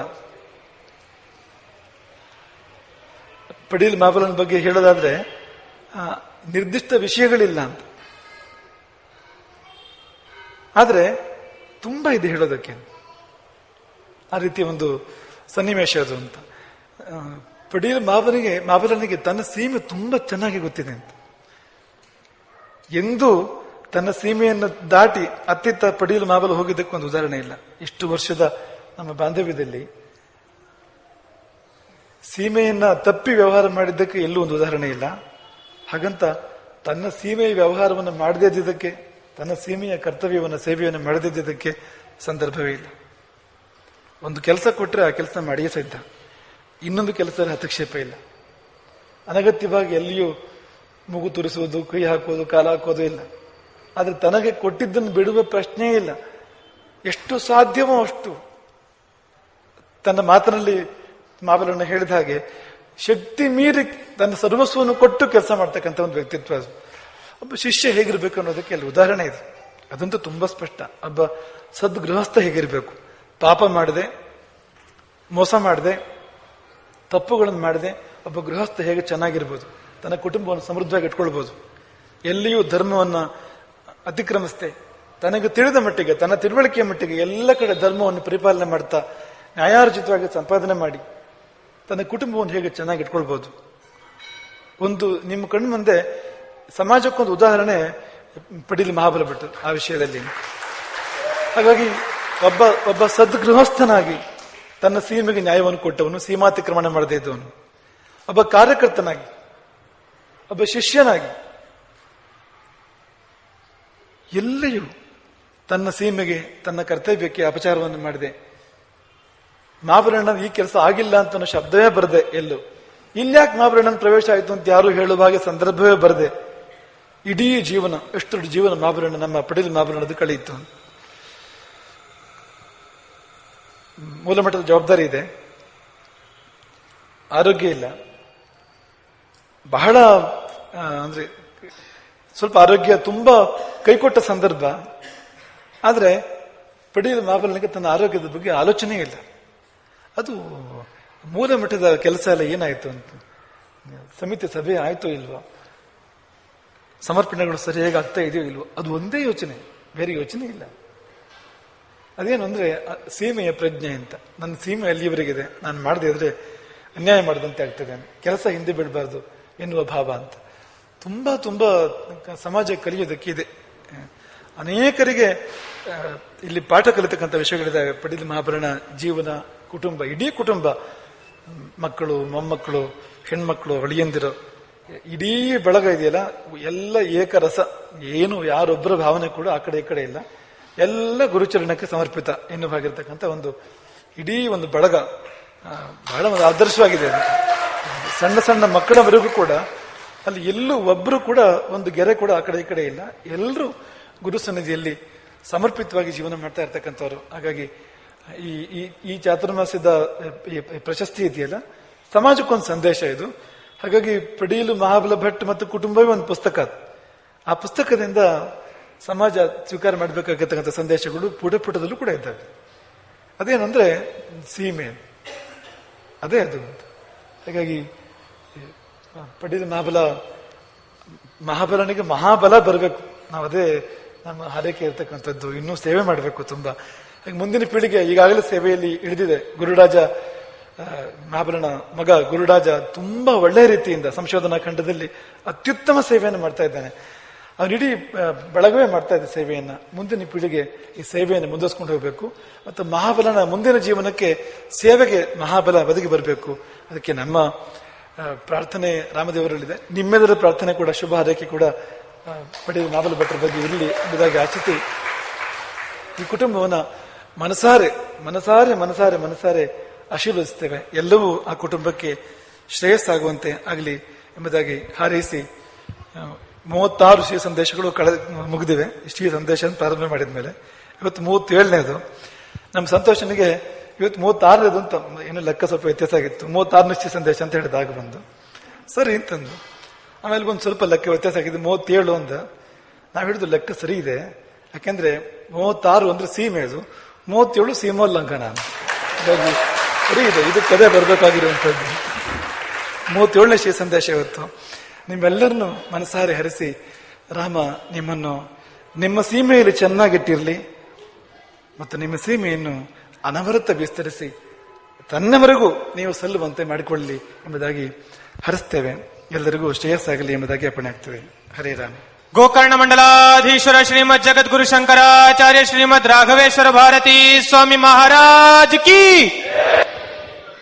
ಪಡೀಲ್ ಮಹಾಬಲನ ಬಗ್ಗೆ ಹೇಳೋದಾದ್ರೆ ನಿರ್ದಿಷ್ಟ ವಿಷಯಗಳಿಲ್ಲ ಅಂತ. ಆದರೆ ತುಂಬಾ ಇದೆ ಹೇಳೋದಕ್ಕೆ. ಆ ರೀತಿ ಒಂದು ಸನ್ನಿವೇಶ ಅದು ಅಂತ. ಪಡೀಲ್ ಮಾಬನಿಗೆ ಮಾಬಲನಿಗೆ ತನ್ನ ಸೀಮೆ ತುಂಬಾ ಚೆನ್ನಾಗಿ ಗೊತ್ತಿದೆ ಅಂತ. ಎಂದೂ ತನ್ನ ಸೀಮೆಯನ್ನು ದಾಟಿ ಅತ್ತಿತ್ತ ಪಡೆಯಲು ಮಾಬಲು ಹೋಗಿದ್ದಕ್ಕೆ ಒಂದು ಉದಾಹರಣೆ ಇಲ್ಲ. ಇಷ್ಟು ವರ್ಷದ ನಮ್ಮ ಬಾಂಧವ್ಯದಲ್ಲಿ ಸೀಮೆಯನ್ನ ತಪ್ಪಿ ವ್ಯವಹಾರ ಮಾಡಿದ್ದಕ್ಕೆ ಎಲ್ಲೂ ಒಂದು ಉದಾಹರಣೆ ಇಲ್ಲ. ಹಾಗಂತ ತನ್ನ ಸೀಮೆಯ ವ್ಯವಹಾರವನ್ನು ಮಾಡದಿದ್ದಕ್ಕೆ ತನ್ನ ಸೀಮೆಯ ಕರ್ತವ್ಯವನ್ನು, ಸೇವೆಯನ್ನು ಮಾಡದಿದ್ದಕ್ಕೆ ಸಂದರ್ಭವೇ ಇಲ್ಲ. ಒಂದು ಕೆಲಸ ಕೊಟ್ಟರೆ ಆ ಕೆಲಸ ಮಾಡಿಯೇ ಸಹಿತ ಇನ್ನೊಂದು ಕೆಲಸದಲ್ಲಿ ಹಸ್ತಕ್ಷೇಪ ಇಲ್ಲ. ಅನಗತ್ಯವಾಗಿ ಎಲ್ಲಿಯೂ ಮೂಗು ತುರಿಸುವುದು, ಕೈ ಹಾಕುವುದು, ಕಾಲ ಹಾಕೋದು ಇಲ್ಲ. ಆದ್ರೆ ತನಗೆ ಕೊಟ್ಟಿದ್ದನ್ನು ಬಿಡುವ ಪ್ರಶ್ನೆ ಇಲ್ಲ. ಎಷ್ಟು ಸಾಧ್ಯವೋ ಅಷ್ಟು. ತನ್ನ ಮಾತಿನಲ್ಲಿ ಮಾವಲನ್ನು ಹೇಳಿದ ಹಾಗೆ, ಶಕ್ತಿ ಮೀರಿ ತನ್ನ ಸರ್ವಸ್ವವನ್ನು ಕೊಟ್ಟು ಕೆಲಸ ಮಾಡ್ತಕ್ಕಂಥ ಒಂದು ವ್ಯಕ್ತಿತ್ವ ಒಬ್ಬ ಶಿಷ್ಯ ಹೇಗಿರ್ಬೇಕು ಅನ್ನೋದಕ್ಕೆ ಅಲ್ಲಿ ಉದಾಹರಣೆ ಇದೆ. ಅದಂತೂ ತುಂಬಾ ಸ್ಪಷ್ಟ. ಒಬ್ಬ ಸದ್ಗೃಹಸ್ಥ ಹೇಗಿರ್ಬೇಕು? ಪಾಪ ಮಾಡದೆ, ಮೋಸ ಮಾಡದೆ, ತಪ್ಪುಗಳನ್ನು ಮಾಡದೆ, ಒಬ್ಬ ಗೃಹಸ್ಥ ಹೇಗೆ ಚೆನ್ನಾಗಿರ್ಬೋದು? ತನ್ನ ಕುಟುಂಬವನ್ನು ಸಮೃದ್ಧವಾಗಿ ಇಟ್ಕೊಳ್ಬೋದು. ಎಲ್ಲಿಯೂ ಧರ್ಮವನ್ನ ಅತಿಕ್ರಮಿಸದೆ ತನಗೆ ತಿಳಿದ ಮಟ್ಟಿಗೆ, ತನ್ನ ತಿಳುವಳಿಕೆಯ ಮಟ್ಟಿಗೆ ಎಲ್ಲ ಕಡೆ ಧರ್ಮವನ್ನು ಪರಿಪಾಲನೆ ಮಾಡ್ತಾ, ನ್ಯಾಯಾರ್ಜಿತವಾಗಿ ಸಂಪಾದನೆ ಮಾಡಿ, ತನ್ನ ಕುಟುಂಬವನ್ನು ಹೇಗೆ ಚೆನ್ನಾಗಿ ಇಟ್ಕೊಳ್ಬಹುದು. ಒಂದು ನಿಮ್ಮ ಕಣ್ಣು ಮುಂದೆ ಸಮಾಜಕ್ಕೊಂದು ಉದಾಹರಣೆ ಪಡೀಲಿ ಮಹಾಬಲ ಭಟ್ರು ಆ ವಿಷಯದಲ್ಲಿ. ಹಾಗಾಗಿ ಒಬ್ಬ ಒಬ್ಬ ಸದ್ಗೃಹಸ್ಥನಾಗಿ ತನ್ನ ಸೀಮೆಗೆ ನ್ಯಾಯವನ್ನು ಕೊಟ್ಟವನು, ಸೀಮಾತಿಕ್ರಮಣ ಮಾಡದೇ ಇದ್ದವನು. ಒಬ್ಬ ಕಾರ್ಯಕರ್ತನಾಗಿ, ಒಬ್ಬ ಶಿಷ್ಯನಾಗಿ ಎಲ್ಲಿಯೂ ತನ್ನ ಸೀಮೆಗೆ, ತನ್ನ ಕರ್ತವ್ಯಕ್ಕೆ ಅಪಚಾರವನ್ನು ಮಾಡಿದೆ. ಮಾಬರಣ್ಣ ಈ ಕೆಲಸ ಆಗಿಲ್ಲ ಅಂತ ಶಬ್ದವೇ ಬರದೆ ಎಲ್ಲೂ. ಇಲ್ಯಾಕೆ ಮಹಾಭರಣನ ಪ್ರವೇಶ ಆಯಿತು ಅಂತ ಯಾರು ಹೇಳುವ ಹಾಗೆ ಸಂದರ್ಭವೇ ಬರದೆ ಇಡೀ ಜೀವನ ಎಷ್ಟು ಜೀವನ ಮಾಬರಣ್ಣ ನಮ್ಮ ಪಡೀಲ್ ಮಾಬರಣ್ಣದು ಕಳೆಯಿತು ಮೂಲಮಟ್ಟದ ಜವಾಬ್ದಾರಿ ಇದೆ. ಆರೋಗ್ಯ ಇಲ್ಲ. ಬಹಳ ಅಂದ್ರೆ ಸ್ವಲ್ಪ ಆರೋಗ್ಯ ತುಂಬಾ ಕೈಕೊಟ್ಟ ಸಂದರ್ಭ. ಆದರೆ ಪಡೀಲ್ ಮಹಾಬಲನಿಗೆ ತನ್ನ ಆರೋಗ್ಯದ ಬಗ್ಗೆ ಆಲೋಚನೆ ಇಲ್ಲ. ಅದು ಮೂಲ ಮಟ್ಟದ ಕೆಲಸ ಎಲ್ಲ ಏನಾಯ್ತು ಅಂತ. ಸಮಿತಿ ಸಭೆ ಆಯ್ತೋ ಇಲ್ವೋ? ಸಮರ್ಪಣೆಗಳು ಸರಿಯಾಗಿ ಆಗ್ತಾ ಇದೆಯೋ ಇಲ್ವೋ? ಅದು ಒಂದೇ ಯೋಚನೆ, ಬೇರೆ ಯೋಚನೆ ಇಲ್ಲ. ಅದೇನು ಅಂದರೆ ಸೀಮೆಯ ಪ್ರಜ್ಞೆ ಅಂತ. ನನ್ನ ಸೀಮೆ ಅಲ್ಲಿಯವರೆಗಿದೆ ನಾನು ಮಾಡದೇ ಇದ್ರೆ ಅನ್ಯಾಯ ಮಾಡದಂತೆ ಆಗ್ತದೆ. ಕೆಲಸ ಹಿಂದೆ ಬಿಡಬಾರ್ದು ಎನ್ನುವ ಭಾವ ಅಂತ. ತುಂಬಾ ತುಂಬಾ ಸಮಾಜ ಇದೆ. ಅನೇಕರಿಗೆ ಇಲ್ಲಿ ಪಾಠ ಕಲಿತಕ್ಕಂಥ ವಿಷಯಗಳಿದೆ. ಪಡಿದ ಮಹಾಭರಣ ಜೀವನ, ಕುಟುಂಬ, ಇಡೀ ಕುಟುಂಬ, ಮಕ್ಕಳು, ಮೊಮ್ಮಕ್ಕಳು, ಹೆಣ್ಮಕ್ಳು, ಅಳಿಯಂದಿರು, ಇಡೀ ಬಳಗ ಇದೆಯಲ್ಲ? ಎಲ್ಲ ಏಕರಸ. ಏನು, ಯಾರೊಬ್ಬರ ಭಾವನೆ ಕೂಡ ಆ ಕಡೆ ಈ ಕಡೆ ಇಲ್ಲ. ಎಲ್ಲ ಗುರುಚರಣಕ್ಕೆ ಸಮರ್ಪಿತ ಎನ್ನುವ ಹಾಗಿರ್ತಕ್ಕಂಥ ಒಂದು, ಇಡೀ ಒಂದು ಬಳಗ ಬಹಳ ಒಂದು ಆದರ್ಶವಾಗಿದೆ ಸಣ್ಣ ಸಣ್ಣ ಮಕ್ಕಳವರೆಗೂ ಕೂಡ ಅಲ್ಲಿ ಎಲ್ಲೂ ಒಬ್ಬರು ಕೂಡ ಒಂದು ಗೆರೆ ಕೂಡ ಆ ಕಡೆ ಈ ಕಡೆ ಇಲ್ಲ. ಎಲ್ಲರೂ ಗುರು ಸನ್ನಿಧಿಯಲ್ಲಿ ಸಮರ್ಪಿತವಾಗಿ ಜೀವನ ಮಾಡ್ತಾ ಇರ್ತಕ್ಕಂಥವ್ರು. ಹಾಗಾಗಿ ಈ ಈ ಚಾತುರ್ಮಾಸ್ಯದ ಪ್ರಶಸ್ತಿ ಇದೆಯಲ್ಲ? ಸಮಾಜಕ್ಕೊಂದು ಸಂದೇಶ ಇದು. ಹಾಗಾಗಿ ಪಡೀಲು ಮಹಾಬಲ ಭಟ್ ಮತ್ತು ಕುಟುಂಬವೇ ಒಂದು ಪುಸ್ತಕ. ಆ ಪುಸ್ತಕದಿಂದ ಸಮಾಜ ಸ್ವೀಕಾರ ಮಾಡಬೇಕಾಗಿರ್ತಕ್ಕಂಥ ಸಂದೇಶಗಳು ಪುಟ ಪುಟದಲ್ಲೂ ಕೂಡ ಇದ್ದಾವೆ. ಅದೇನಂದ್ರೆ ಸೀಮೆ. ಅದೇ ಅದು ಹಾಗಾಗಿ ಪಡೀಲ್ ಮಹಾಬಲ ಮಹಾಬಲನಿಗೆ ಮಹಾಬಲ ಬರಬೇಕು. ನಾವು ಅದೇ ನಮ್ಮ ಹಾರೈಕೆ ಇರ್ತಕ್ಕಂಥದ್ದು. ಇನ್ನೂ ಸೇವೆ ಮಾಡಬೇಕು ತುಂಬಾ. ಮುಂದಿನ ಪೀಳಿಗೆ ಈಗಾಗಲೇ ಸೇವೆಯಲ್ಲಿ ಇಳಿದಿದೆ. ಗುರುರಾಜ ಮಹಾಬಲನ ಮಗ ಗುರುರಾಜ ತುಂಬಾ ಒಳ್ಳೆ ರೀತಿಯಿಂದ ಸಂಶೋಧನಾ ಖಂಡದಲ್ಲಿ ಅತ್ಯುತ್ತಮ ಸೇವೆಯನ್ನು ಮಾಡ್ತಾ ಇದ್ದಾನೆ. ಅವನು ಇಡೀ ಆ, ಬಳಗವೇ ಮಾಡ್ತಾ ಇದ್ದ ಸೇವೆಯನ್ನ. ಮುಂದಿನ ಪೀಳಿಗೆ ಈ ಸೇವೆಯನ್ನು ಮುಂದುವರಿಸ್ಕೊಂಡು ಹೋಗಬೇಕು. ಮತ್ತು ಮಹಾಬಲನ ಮುಂದಿನ ಜೀವನಕ್ಕೆ ಸೇವೆಗೆ ಮಹಾಬಲ ಬದುಕಿ ಬರಬೇಕು. ಅದಕ್ಕೆ ನಮ್ಮ ಪ್ರಾರ್ಥನೆ ರಾಮದೇವರಲ್ಲಿದೆ. ನಿಮ್ಮೆಲ್ಲರ ಪ್ರಾರ್ಥನೆ ಕೂಡ, ಶುಭ ಹಾರೈಕೆ ಕೂಡ ಪಡೆಯುವ ನಾವಲ್ ಭಟ್ರ ಬಗ್ಗೆ ಇರಲಿ ಎಂಬುದಾಗಿ ಆಚಿಸಿ ಈ ಕುಟುಂಬವನ್ನು ಮನಸಾರೆ ಮನಸಾರೆ ಮನಸಾರೆ ಮನಸಾರೆ ಆಶೀರ್ವದಿಸ್ತೇವೆ ಎಲ್ಲವೂ ಆ ಕುಟುಂಬಕ್ಕೆ ಶ್ರೇಯಸ್ಸಾಗುವಂತೆ ಆಗಲಿ ಎಂಬುದಾಗಿ ಹಾರೈಸಿ ಮೂವತ್ತಾರು ಶ್ರೀ ಸಂದೇಶಗಳು ಕಳೆದ, ಮುಗಿದಿವೆ. ಶ್ರೀ ಸಂದೇಶ ಪ್ರಾರಂಭ ಮಾಡಿದ ಮೇಲೆ ಇವತ್ತು ಮೂವತ್ತೇಳನೇದು. ನಮ್ಮ ಸಂತೋಷನಿಗೆ ಇವತ್ತು ಮೂವತ್ತಾರನೇದು ಅಂತ ಏನು ಲೆಕ್ಕ ಸ್ವಲ್ಪ ವ್ಯತ್ಯಾಸ ಆಗಿತ್ತು. ಮೂವತ್ತಾರು ನಿಶ್ಚಿತ ಸಂದೇಶ ಅಂತ ಹೇಳಿದಾಗ ಬಂದು. ಸರಿ ಅಂತಂದು. ಆಮೇಲೆ ಒಂದು ಸ್ವಲ್ಪ ಲೆಕ್ಕ ವ್ಯತ್ಯಾಸ ಆಗಿದೆ. ಮೂವತ್ತೇಳು ಅಂದ. ನಾವು ಹಿಡಿದು ಲೆಕ್ಕ ಸರಿ ಇದೆ. ಯಾಕೆಂದ್ರೆ ಮೂವತ್ತಾರು ಅಂದ್ರೆ ಸೀಮೆ ಅದು. ಮೂವತ್ತೇಳು ಸೀಮೋಲ್ಲಂಘನ ಸರಿ ಇದೆ. ಇದು ಕದೆ ಬರಬೇಕಾಗಿರುವಂಥದ್ದು. ಮೂವತ್ತೇಳನೇ ಶ್ರೀ ಸಂದೇಶ ಇವತ್ತು. ನಿಮ್ಮೆಲ್ಲರನ್ನು ಮನಸಾರೆ ಹರಿಸಿ, ರಾಮ, ನಿಮ್ಮನ್ನು ನಿಮ್ಮ ಸೀಮೆಯಲ್ಲಿ ಚೆನ್ನಾಗಿಟ್ಟಿರಲಿ. ಮತ್ತು ನಿಮ್ಮ ಸೀಮೆಯನ್ನು ಅನವರತ ವಿಸ್ತರಿಸಿ ತನ್ನವರೆಗೂ ನೀವು ಸಲ್ಲುವಂತೆ ಮಾಡಿಕೊಳ್ಳಿ ಎಂಬುದಾಗಿ ಹರಿಸ್ತೇವೆ. ಎಲ್ಲರಿಗೂ ಶ್ರೇಯಸ್ಸಾಗಲಿ ಎಂಬುದಾಗಿ ಅರ್ಪಣೆ ಆಗ್ತೇವೆ. ಹರೇ ರಾಮ. ಗೋಕರ್ಣ ಮಂಡಲಾಧೀಶ್ವರ ಶ್ರೀಮದ್ ಜಗದ್ಗುರು ಶಂಕರಾಚಾರ್ಯ ಶ್ರೀಮದ್ ರಾಘವೇಶ್ವರ ಭಾರತಿ ಸ್ವಾಮಿ ಮಹಾರಾಜ್ ಕಿ